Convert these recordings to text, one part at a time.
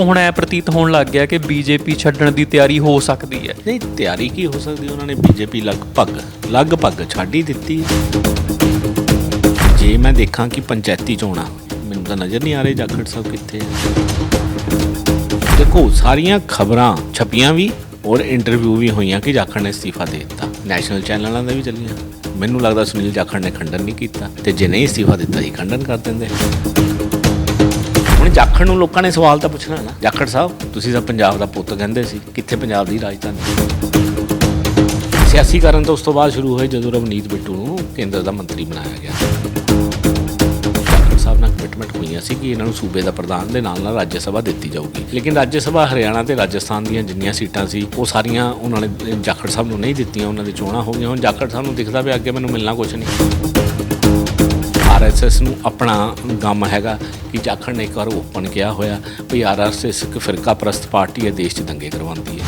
ਤੋਂ ਹੁਣ ਐ ਪ੍ਰਤੀਤ ਹੋਣ ਲੱਗ ਗਿਆ ਕਿ ਬੀਜੇਪੀ ਛੱਡਣ ਦੀ ਤਿਆਰੀ ਹੋ ਸਕਦੀ ਹੈ। ਨਹੀਂ, ਤਿਆਰੀ ਕੀ ਹੋ ਸਕਦੀ ਉਹਨਾਂ ਨੇ ਬੀਜੇਪੀ ਲਗਭਗ ਲਗਭਗ ਛੱਡ ਹੀ ਦਿੱਤੀ ਹੈ। ਜੇ ਮੈਂ ਦੇਖਾਂ ਕਿ ਪੰਚਾਇਤੀ ਚੋਣਾਂ, ਮੈਨੂੰ ਤਾਂ ਨਜ਼ਰ ਨਹੀਂ ਆ ਰਹੇ ਜਾਖੜ ਸਾਹਿਬ ਕਿੱਥੇ ਹੈ ਦੇਖੋ, ਸਾਰੀਆਂ ਖਬਰਾਂ ਛਪੀਆਂ ਵੀ ਔਰ ਇੰਟਰਵਿਊ ਵੀ ਹੋਈਆਂ ਕਿ ਜਾਖੜ ਨੇ ਅਸਤੀਫਾ ਦੇ ਦਿੱਤਾ। ਨੈਸ਼ਨਲ ਚੈਨਲਾਂ ਦੇ ਵੀ ਚੱਲੀਆਂ। ਮੈਨੂੰ ਲੱਗਦਾ ਸੁਨੀਲ ਜਾਖੜ ਨੇ ਖੰਡਨ ਨਹੀਂ ਕੀਤਾ ਤੇ ਜੇ ਨਹੀਂ ਅਸਤੀਫਾ ਦਿੱਤਾ ਸੀ ਖੰਡਨ ਕਰ ਦਿੰਦੇ। ਜਾਖੜ ਨੂੰ ਲੋਕਾਂ ਨੇ ਸਵਾਲ ਤਾਂ ਪੁੱਛਣਾ ਨਾ। ਜਾਖੜ ਸਾਹਿਬ, ਤੁਸੀਂ ਤਾਂ ਪੰਜਾਬ ਦਾ ਪੁੱਤ ਕਹਿੰਦੇ ਸੀ। ਕਿੱਥੇ ਪੰਜਾਬ ਦੀ ਰਾਜਧਾਨੀ? ਸਿਆਸੀਕਰਨ ਤਾਂ ਉਸ ਤੋਂ ਬਾਅਦ ਸ਼ੁਰੂ ਹੋਏ ਜਦੋਂ ਰਵਨੀਤ ਬਿੱਟੂ ਨੂੰ ਕੇਂਦਰ ਦਾ ਮੰਤਰੀ ਬਣਾਇਆ ਗਿਆ। ਜਾਖੜ ਸਾਹਿਬ ਨਾਲ ਕਮਿਟਮੈਂਟ ਹੋਈਆਂ ਸੀ ਕਿ ਇਹਨਾਂ ਨੂੰ ਸੂਬੇ ਦਾ ਪ੍ਰਧਾਨ ਦੇ ਨਾਲ ਨਾਲ ਰਾਜ ਸਭਾ ਦਿੱਤੀ ਜਾਊਗੀ। ਲੇਕਿਨ ਰਾਜ ਸਭਾ ਹਰਿਆਣਾ ਤੇ ਰਾਜਸਥਾਨ ਦੀਆਂ ਜਿੰਨੀਆਂ ਸੀਟਾਂ ਸੀ, ਉਹ ਸਾਰੀਆਂ ਉਹਨਾਂ ਨੇ, ਜਾਖੜ ਸਾਹਿਬ ਨੂੰ ਨਹੀਂ ਦਿੱਤੀਆਂ, ਉਹਨਾਂ ਦੀ ਚੋਣਾਂ ਹੋ ਗਈਆਂ। ਹੁਣ ਜਾਖੜ ਸਾਹਿਬ ਨੂੰ ਦਿਖਦਾ ਵੀ ਅੱਗੇ ਮੈਨੂੰ ਮਿਲਣਾ ਕੁਝ ਨਹੀਂ। ਆਰਐਸਐਸ ਨੂੰ ਆਪਣਾ ਗਮ ਹੈਗਾ ਕਿ ਜਾਖੜ ਨੇ ਇੱਕ ਵਾਰ ਓਪਨ ਕਿਹਾ ਹੋਇਆ ਵੀ ਆਰਐਸਐਸ ਇੱਕ ਫਿਰਕਾ ਪ੍ਰਸਤ ਪਾਰਟੀ ਹੈ ਦੇਸ਼ 'ਚ ਦੰਗੇ ਕਰਵਾਉਂਦੀ ਹੈ।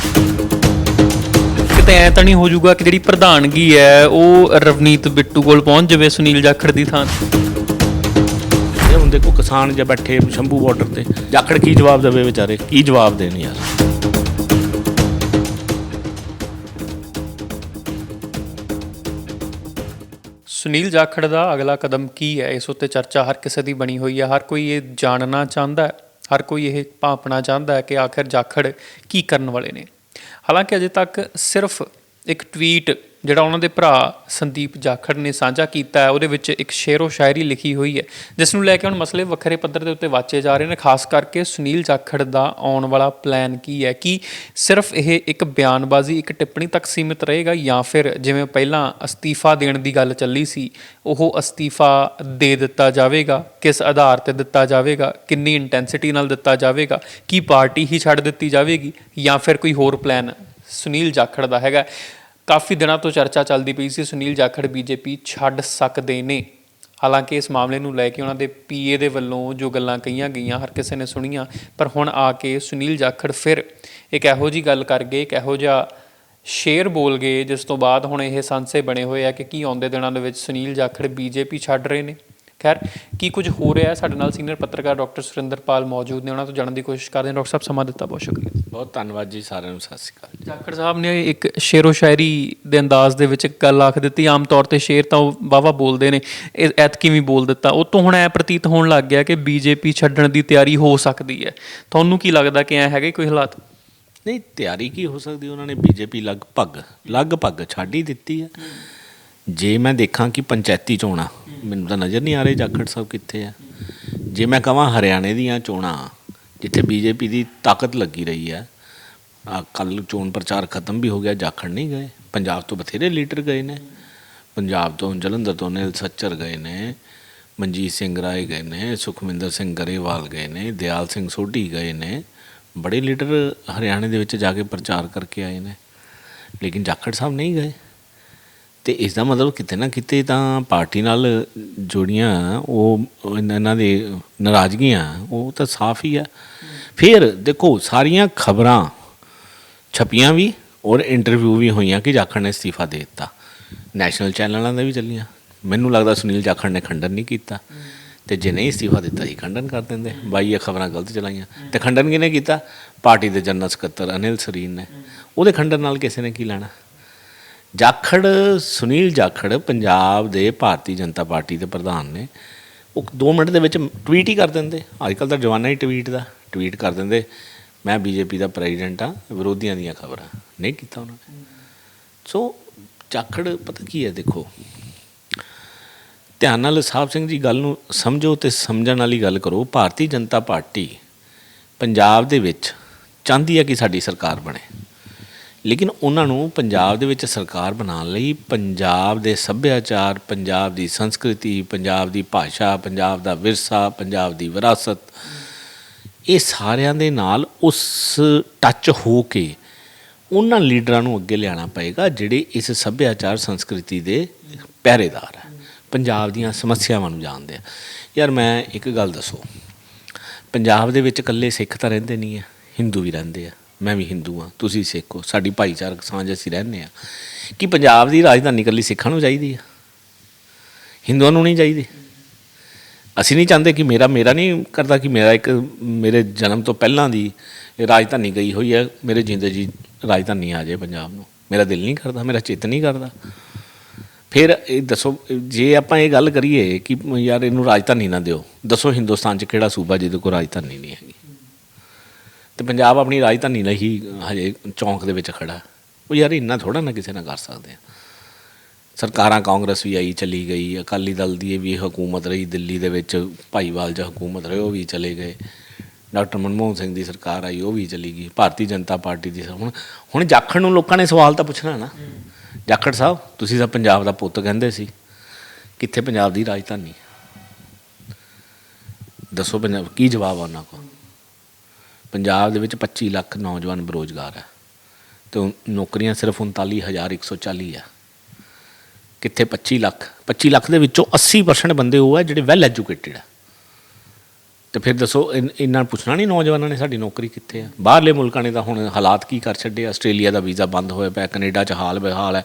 ਕਿਤੇ ਐ ਤਾਂ ਨਹੀਂ ਹੋ ਜਾਊਗਾ ਕਿ ਜਿਹੜੀ ਪ੍ਰਧਾਨਗੀ ਹੈ ਉਹ ਰਵਨੀਤ ਬਿੱਟੂ ਕੋਲ ਪਹੁੰਚ ਜਾਵੇ ਸੁਨੀਲ ਜਾਖੜ ਦੀ ਥਾਂ ਤੇ। ਇਹ ਹੁਣ ਦੇਖੋ ਕਿਸਾਨ ਜੇ ਬੈਠੇ ਸ਼ੰਭੂ ਬਾਰਡਰ ਤੇ ਜਾਖੜ ਕੀ ਜਵਾਬ ਦੇਵੇ ਵਿਚਾਰੇ? ਕੀ ਜਵਾਬ ਦੇਣ ਯਾਰ? ਸੁਨੀਲ ਜਾਖੜ ਦਾ ਅਗਲਾ ਕਦਮ ਕੀ ਹੈ? ਇਸ ਉੱਤੇ ਚਰਚਾ ਹਰ ਕਿਸੇ ਦੀ ਬਣੀ ਹੋਈ ਹੈ। ਹਰ ਕੋਈ ਇਹ ਜਾਣਨਾ ਚਾਹੁੰਦਾ ਹੈ, ਹਰ ਕੋਈ ਇਹ ਭਾਪਣਾ ਚਾਹੁੰਦਾ ਹੈ ਕਿ ਆਖਿਰ ਜਾਖੜ ਕੀ ਕਰਨ ਵਾਲੇ ਨੇ। ਹਾਲਾਂਕਿ ਅਜੇ ਤੱਕ ਸਿਰਫ ਇੱਕ ਟਵੀਟ ਜਿਹੜਾ ਉਹਨਾਂ ਦੇ ਭਰਾ ਸੰਦੀਪ ਜਾਖੜ ਨੇ ਸਾਂਝਾ ਕੀਤਾ ਹੈ, ਉਹਦੇ ਵਿੱਚ ਇੱਕ ਸ਼ੇਰੋ ਸ਼ਾਇਰੀ ਲਿਖੀ ਹੋਈ ਹੈ, ਜਿਸ ਨੂੰ ਲੈ ਕੇ ਹੁਣ ਮਸਲੇ ਵੱਖਰੇ ਪੱਧਰ ਦੇ ਉੱਤੇ ਵਾਚੇ ਜਾ ਰਹੇ ਨੇ, ਖਾਸ ਕਰਕੇ ਸੁਨੀਲ ਜਾਖੜ ਦਾ ਆਉਣ ਵਾਲਾ ਪਲਾਨ ਕੀ ਹੈ? ਕਿ ਸਿਰਫ ਇਹ ਇੱਕ ਬਿਆਨਬਾਜ਼ੀ, ਇੱਕ ਟਿੱਪਣੀ ਤੱਕ ਸੀਮਿਤ ਰਹੇਗਾ ਜਾਂ ਫਿਰ ਜਿਵੇਂ ਪਹਿਲਾਂ ਅਸਤੀਫਾ ਦੇਣ ਦੀ ਗੱਲ ਚੱਲੀ ਸੀ, ਉਹ ਅਸਤੀਫਾ ਦੇ ਦਿੱਤਾ ਜਾਵੇਗਾ? ਕਿਸ ਆਧਾਰ ਤੇ ਦਿੱਤਾ ਜਾਵੇਗਾ? ਕਿੰਨੀ ਇੰਟੈਂਸਿਟੀ ਨਾਲ ਦਿੱਤਾ ਜਾਵੇਗਾ? ਕੀ ਪਾਰਟੀ ਹੀ ਛੱਡ ਦਿੱਤੀ ਜਾਵੇਗੀ? ਜਾਂ ਫਿਰ ਕੋਈ ਹੋਰ ਪਲਾਨ ਸੁਨੀਲ ਜਾਖੜ ਦਾ ਹੈਗਾ ਕਾਫੀ ਦਿਨਾਂ ਤੋਂ ਚਰਚਾ ਚੱਲਦੀ ਪਈ ਸੀ, ਸੁਨੀਲ ਜਾਖੜ ਬੀਜੇਪੀ ਛੱਡ ਸਕਦੇ ਨੇ। ਹਾਲਾਂਕਿ ਇਸ ਮਾਮਲੇ ਨੂੰ ਲੈ ਕੇ ਉਹਨਾਂ ਦੇ ਪੀਏ ਦੇ ਵੱਲੋਂ ਜੋ ਗੱਲਾਂ ਕਹੀਆਂ ਗਈਆਂ, ਹਰ ਕਿਸੇ ਨੇ ਸੁਣੀਆਂ, ਪਰ ਹੁਣ ਆ ਕੇ ਸੁਨੀਲ ਜਾਖੜ ਫਿਰ ਇੱਕ ਇਹੋ ਜੀ ਗੱਲ ਕਰ ਗਏ, ਇੱਕ ਇਹੋ ਜਿਹਾ ਸ਼ੇਰ ਬੋਲ ਗਏ, ਜਿਸ ਤੋਂ ਬਾਅਦ ਹੁਣ ਇਹ ਸੰਸੇ ਬਣੇ ਹੋਏ ਆ ਕਿ ਕੀ ਆਉਂਦੇ ਦਿਨਾਂ ਦੇ ਵਿੱਚ ਸੁਨੀਲ ਜਾਖੜ ਬੀਜੇਪੀ ਛੱਡ ਰਹੇ ਨੇ। ਖੈਰ ਕੀ ਕੁਝ ਹੋ ਰਿਹਾ ਹੈ? ਸਾਡੇ ਨਾਲ ਸੀਨੀਅਰ ਪੱਤਰਕਾਰ ਡਾਕਟਰ ਸੁਰਿੰਦਰਪਾਲ ਮੌਜੂਦ ਨੇ ਉਹਨਾਂ ਤੋਂ ਜਾਣਨ ਦੀ ਕੋਸ਼ਿਸ਼ ਕਰਦੇ ਹਾਂ। ਡਾਕਟਰ ਸਾਹਿਬ ਸਮਾਂ ਦਿੱਤਾ ਬਹੁਤ ਸ਼ੁਕਰੀਆ। ਬਹੁਤ ਧੰਨਵਾਦ ਜੀ ਸਾਰਿਆਂ ਨੂੰ ਸਤਿ ਸ਼੍ਰੀ ਅਕਾਲ ਜਾਖੜ ਸਾਹਿਬ ਨੇ ਇੱਕ ਸ਼ੇਰੋ ਸ਼ਾਇਰੀ ਦੇ ਅੰਦਾਜ਼ ਦੇ ਵਿੱਚ ਗੱਲ ਆਖ ਦਿੱਤੀ। ਆਮ ਤੌਰ ਤੇ ਸ਼ੇਰ ਤਾਂ ਉਹ ਵਾਵਾ ਬੋਲਦੇ ਨੇ ਇਹ ਐਤਕੀ ਵੀ ਬੋਲ ਦਿੱਤਾ। ਉਹ ਤੋਂ ਹੁਣ ਐ ਪ੍ਰਤੀਤ ਹੋਣ ਲੱਗ ਗਿਆ ਕਿ ਬੀਜੇਪੀ ਛੱਡਣ ਦੀ ਤਿਆਰੀ ਹੋ ਸਕਦੀ ਹੈ। ਤੁਹਾਨੂੰ ਕੀ ਲੱਗਦਾ ਕਿ ਐ ਹੈਗੇ ਕੋਈ ਹਾਲਾਤ? ਨਹੀਂ ਤਿਆਰੀ ਕੀ ਹੋ ਸਕਦੀ? ਉਹਨਾਂ ਨੇ ਬੀਜੇਪੀ ਲਗਭਗ ਲਗਭਗ ਛੱਡ ਹੀ ਦਿੱਤੀ ਹੈ। ਜੇ ਮੈਂ ਦੇਖਾਂ ਕਿ ਪੰਚਾਇਤੀ ਚੋਣਾਂ, ਮੈਨੂੰ ਤਾਂ ਨਜ਼ਰ ਨਹੀਂ ਆ ਰਹੇ ਜਾਖੜ ਸਾਹਿਬ ਕਿੱਥੇ ਆ। ਜੇ ਮੈਂ ਕਹਾਂ ਹਰਿਆਣੇ ਦੀਆਂ ਚੋਣਾਂ, ਜਿੱਥੇ ਬੀਜੇਪੀ ਦੀ ਤਾਕਤ ਲੱਗੀ ਰਹੀ ਹੈ ਕੱਲ ਚੋਣ ਪ੍ਰਚਾਰ ਖਤਮ ਵੀ ਹੋ ਗਿਆ, ਜਾਖੜ ਨਹੀਂ ਗਏ, ਪੰਜਾਬ ਤੋਂ ਬਥੇਰੇ ਲੀਡਰ ਗਏ ਨੇ, ਪੰਜਾਬ ਤੋਂ ਜਲੰਧਰ ਤੋਂ ਨਿਲ ਸੱਚਰ ਗਏ ਨੇ, ਮਨਜੀਤ ਸਿੰਘ ਰਾਏ ਗਏ ਨੇ, ਸੁਖਮਿੰਦਰ ਸਿੰਘ ਗਰੇਵਾਲ ਗਏ ਨੇ, ਦਿਆਲ ਸਿੰਘ ਸੋਢੀ ਗਏ ਨੇ, ਬੜੇ ਲੀਡਰ ਹਰਿਆਣੇ ਦੇ ਵਿੱਚ ਜਾ ਕੇ ਪ੍ਰਚਾਰ ਕਰਕੇ ਆਏ ਨੇ, ਲੇਕਿਨ ਜਾਖੜ ਸਾਹਿਬ ਨਹੀਂ ਗਏ। ਤੇ ਇਸ ਦਾ ਮਤਲਬ ਕਿਤੇ ਨਾ ਕਿਤੇ ਤਾਂ ਪਾਰਟੀ ਨਾਲ ਜੁੜੀਆਂ, ਉਹ ਇਹਨਾਂ ਦੇ ਨਾਰਾਜ਼ਗੀਆਂ, ਉਹ ਤਾਂ ਸਾਫ਼ ਹੀ ਆ। ਫਿਰ ਦੇਖੋ, ਸਾਰੀਆਂ ਖਬਰਾਂ ਛਪੀਆਂ ਵੀ ਔਰ ਇੰਟਰਵਿਊ ਵੀ ਹੋਈਆਂ ਕਿ ਜਾਖੜ ਨੇ ਅਸਤੀਫਾ ਦੇ ਦਿੱਤਾ। ਨੈਸ਼ਨਲ ਚੈਨਲਾਂ ਦੇ ਵੀ ਚੱਲੀਆਂ। ਮੈਨੂੰ ਲੱਗਦਾ ਸੁਨੀਲ ਜਾਖੜ ਨੇ ਖੰਡਨ ਨਹੀਂ ਕੀਤਾ। ਤੇ ਜੇ ਨਹੀਂ ਅਸਤੀਫਾ ਦਿੱਤਾ ਸੀ ਖੰਡਨ ਕਰ ਦਿੰਦੇ। ਬਾਈ ਇਹ ਖਬਰਾਂ ਗਲਤ ਚਲਾਈਆਂ। ਤੇ ਖੰਡਨ ਕਿਹਨੇ ਕੀਤਾ? ਪਾਰਟੀ ਦੇ ਜਨਰਲ ਸਕੱਤਰ ਅਨਿਲ ਸਰੀਨ ਨੇ। ਉਹਦੇ ਖੰਡਨ ਨਾਲ ਕਿਸੇ ਨੇ ਕੀ ਲੈਣਾ? ਜਾਖੜ, ਸੁਨੀਲ ਜਾਖੜ ਪੰਜਾਬ ਦੇ ਭਾਰਤੀ ਜਨਤਾ ਪਾਰਟੀ ਦੇ ਪ੍ਰਧਾਨ ਨੇ। ਉਹ 2 ਮਿੰਟ ਦੇ ਵਿੱਚ ਟਵੀਟ ਹੀ ਕਰ ਦਿੰਦੇ। ਅੱਜ ਕੱਲ ਤਾਂ ਜਵਾਨਾ ਹੀ ਟਵੀਟ ਦਾ ਟਵੀਟ ਕਰ ਦਿੰਦੇ। ਮੈਂ ਬੀਜੇਪੀ ਦਾ ਪ੍ਰੈਜ਼ੀਡੈਂਟ ਆ ਵਿਰੋਧੀਆਂ ਦੀਆਂ ਖਬਰਾਂ। ਨਹੀਂ ਕੀਤਾ ਉਹਨਾਂ ਨੇ। ਸੋ ਜਾਖੜ ਪਤਾ ਕੀ ਹੈ, ਦੇਖੋ। ਧਿਆਨ ਨਾਲ ਸਾਹਿਬ ਸਿੰਘ ਜੀ ਗੱਲ ਨੂੰ ਸਮਝੋ ਤੇ ਸਮਝਣ ਵਾਲੀ ਗੱਲ ਕਰੋ। ਭਾਰਤੀ ਜਨਤਾ ਪਾਰਟੀ ਪੰਜਾਬ ਦੇ ਵਿੱਚ ਚਾਹੁੰਦੀ ਹੈ ਕਿ ਸਾਡੀ ਸਰਕਾਰ ਬਣੇ। ਲੇਕਿਨ ਉਹਨਾਂ ਨੂੰ ਪੰਜਾਬ ਦੇ ਵਿੱਚ ਸਰਕਾਰ ਬਣਾਉਣ ਲਈ ਪੰਜਾਬ ਦੇ ਸੱਭਿਆਚਾਰ, ਪੰਜਾਬ ਦੀ ਸੰਸਕ੍ਰਿਤੀ, ਪੰਜਾਬ ਦੀ ਭਾਸ਼ਾ, ਪੰਜਾਬ ਦਾ ਵਿਰਸਾ, ਪੰਜਾਬ ਦੀ ਵਿਰਾਸਤ, ਇਹ ਸਾਰਿਆਂ ਦੇ ਨਾਲ ਉਸ ਟੱਚ ਹੋ ਕੇ ਉਹਨਾਂ ਲੀਡਰਾਂ ਨੂੰ ਅੱਗੇ ਲਿਆਉਣਾ ਪਏਗਾ ਜਿਹੜੇ ਇਸ ਸੱਭਿਆਚਾਰ, ਸੰਸਕ੍ਰਿਤੀ ਦੇ ਪਹਿਰੇਦਾਰ ਹੈ ਪੰਜਾਬ ਦੀਆਂ ਸਮੱਸਿਆਵਾਂ ਨੂੰ ਜਾਣਦੇ ਆ। ਯਾਰ ਮੈਂ ਇੱਕ ਗੱਲ ਦੱਸੋ, ਪੰਜਾਬ ਦੇ ਵਿੱਚ ਇਕੱਲੇ ਸਿੱਖ ਤਾਂ ਰਹਿੰਦੇ ਨਹੀਂ ਆ, ਹਿੰਦੂ ਵੀ ਰਹਿੰਦੇ ਆ। ਮੈਂ ਵੀ ਹਿੰਦੂ ਆ ਤੁਸੀਂ ਸਿੱਖ ਹੋ, ਸਾਡੀ ਭਾਈਚਾਰਕ ਸਾਂਝ ਅਸੀਂ ਰਹਿੰਦੇ ਆ ਕਿ ਪੰਜਾਬ ਦੀ ਰਾਜਧਾਨੀ ਇਕੱਲੀ ਸਿੱਖਾਂ ਨੂੰ ਚਾਹੀਦੀ ਆ? ਹਿੰਦੂਆਂ ਨੂੰ ਨਹੀਂ ਚਾਹੀਦੀ। ਅਸੀਂ ਨਹੀਂ ਚਾਹੁੰਦੇ ਕਿ ਮੇਰਾ ਮੇਰਾ ਨਹੀਂ ਕਰਦਾ ਕਿ ਮੇਰਾ ਇੱਕ, ਮੇਰੇ ਜਨਮ ਤੋਂ ਪਹਿਲਾਂ ਦੀ ਰਾਜਧਾਨੀ ਗਈ ਹੋਈ ਹੈ, ਮੇਰੇ ਜਿੰਦੇ ਜੀ ਰਾਜਧਾਨੀ ਆ ਜਾਏ ਪੰਜਾਬ ਨੂੰ। ਮੇਰਾ ਦਿਲ ਨਹੀਂ ਕਰਦਾ, ਮੇਰਾ ਚਿੱਤ ਨਹੀਂ ਕਰਦਾ। ਫਿਰ ਇਹ ਦੱਸੋ, ਜੇ ਆਪਾਂ ਇਹ ਗੱਲ ਕਰੀਏ ਕਿ ਯਾਰ ਇਹਨੂੰ ਰਾਜਧਾਨੀ ਨਾ ਦਿਓ, ਦੱਸੋ ਹਿੰਦੁਸਤਾਨ 'ਚ ਕਿਹੜਾ ਸੂਬਾ ਜਿਹਦੇ ਕੋਲ ਰਾਜਧਾਨੀ ਨਹੀਂ ਹੈਗੀ। ਤੇ ਪੰਜਾਬ ਆਪਣੀ ਰਾਜਧਾਨੀ ਲਈ ਹਜੇ ਚੌਂਕ ਦੇ ਵਿੱਚ ਖੜਾ ਉਹ ਯਾਰ ਇੰਨਾ ਥੋੜਾ ਨਾ ਕਿਸੇ ਨਾਲ ਕਰ ਸਕਦੇ ਆ। ਸਰਕਾਰਾਂ ਕਾਂਗਰਸ ਵੀ ਆਈ, ਚਲੀ ਗਈ, ਅਕਾਲੀ ਦਲ ਦੀ ਵੀ ਹਕੂਮਤ ਰਹੀ, ਦਿੱਲੀ ਦੇ ਵਿੱਚ ਭਾਈਵਾਲ 'ਚ ਹਕੂਮਤ ਰਹੀ, ਉਹ ਵੀ ਚਲੇ ਗਏ। ਡਾਕਟਰ ਮਨਮੋਹਨ ਸਿੰਘ ਦੀ ਸਰਕਾਰ ਆਈ, ਉਹ ਵੀ ਚਲੀ ਗਈ। ਭਾਰਤੀ ਜਨਤਾ ਪਾਰਟੀ ਦੀ ਹੁਣ ਹੁਣ ਜਾਖੜ ਨੂੰ ਲੋਕਾਂ ਨੇ ਸਵਾਲ ਤਾਂ ਪੁੱਛਣਾ ਨਾ। ਜਾਖੜ ਸਾਹਿਬ, ਤੁਸੀਂ ਤਾਂ ਪੰਜਾਬ ਦਾ ਪੁੱਤ ਕਹਿੰਦੇ ਸੀ। ਕਿੱਥੇ ਪੰਜਾਬ ਦੀ ਰਾਜਧਾਨੀ? ਦੱਸੋ ਪੰਜਾਬ, ਕੀ ਜਵਾਬ ਆ ਉਹਨਾਂ ਕੋਲ? ਪੰਜਾਬ ਦੇ ਵਿੱਚ 25 ਲੱਖ ਨੌਜਵਾਨ ਬੇਰੋਜ਼ਗਾਰ ਹੈ ਤੇ ਉਹ ਨੌਕਰੀਆਂ ਸਿਰਫ 39140 ਆ ਕਿੱਥੇ 25 ਲੱਖ? 25 ਲੱਖ ਦੇ ਵਿੱਚੋਂ 80% ਬੰਦੇ ਉਹ ਆ ਜਿਹੜੇ ਵੈਲ ਐਜੂਕੇਟਿਡ ਆ ਤੇ ਫਿਰ ਦੱਸੋ, ਇਨ- ਇਹਨਾਂ ਪੁੱਛਣਾ ਨਹੀਂ ਨੌਜਵਾਨਾਂ ਨੇ ਸਾਡੀ ਨੌਕਰੀ ਕਿੱਥੇ ਆ ਬਾਹਰਲੇ ਮੁਲਕਾਂ ਨੇ ਤਾਂ ਹੁਣ ਹਾਲਾਤ ਕੀ ਕਰ ਛੱਡੇ ਆਸਟ੍ਰੇਲੀਆ ਦਾ ਵੀਜ਼ਾ ਬੰਦ ਹੋਇਆ ਪਿਆ, ਕੈਨੇਡਾ 'ਚ ਹਾਲ ਬਹਾਲ ਹੈ।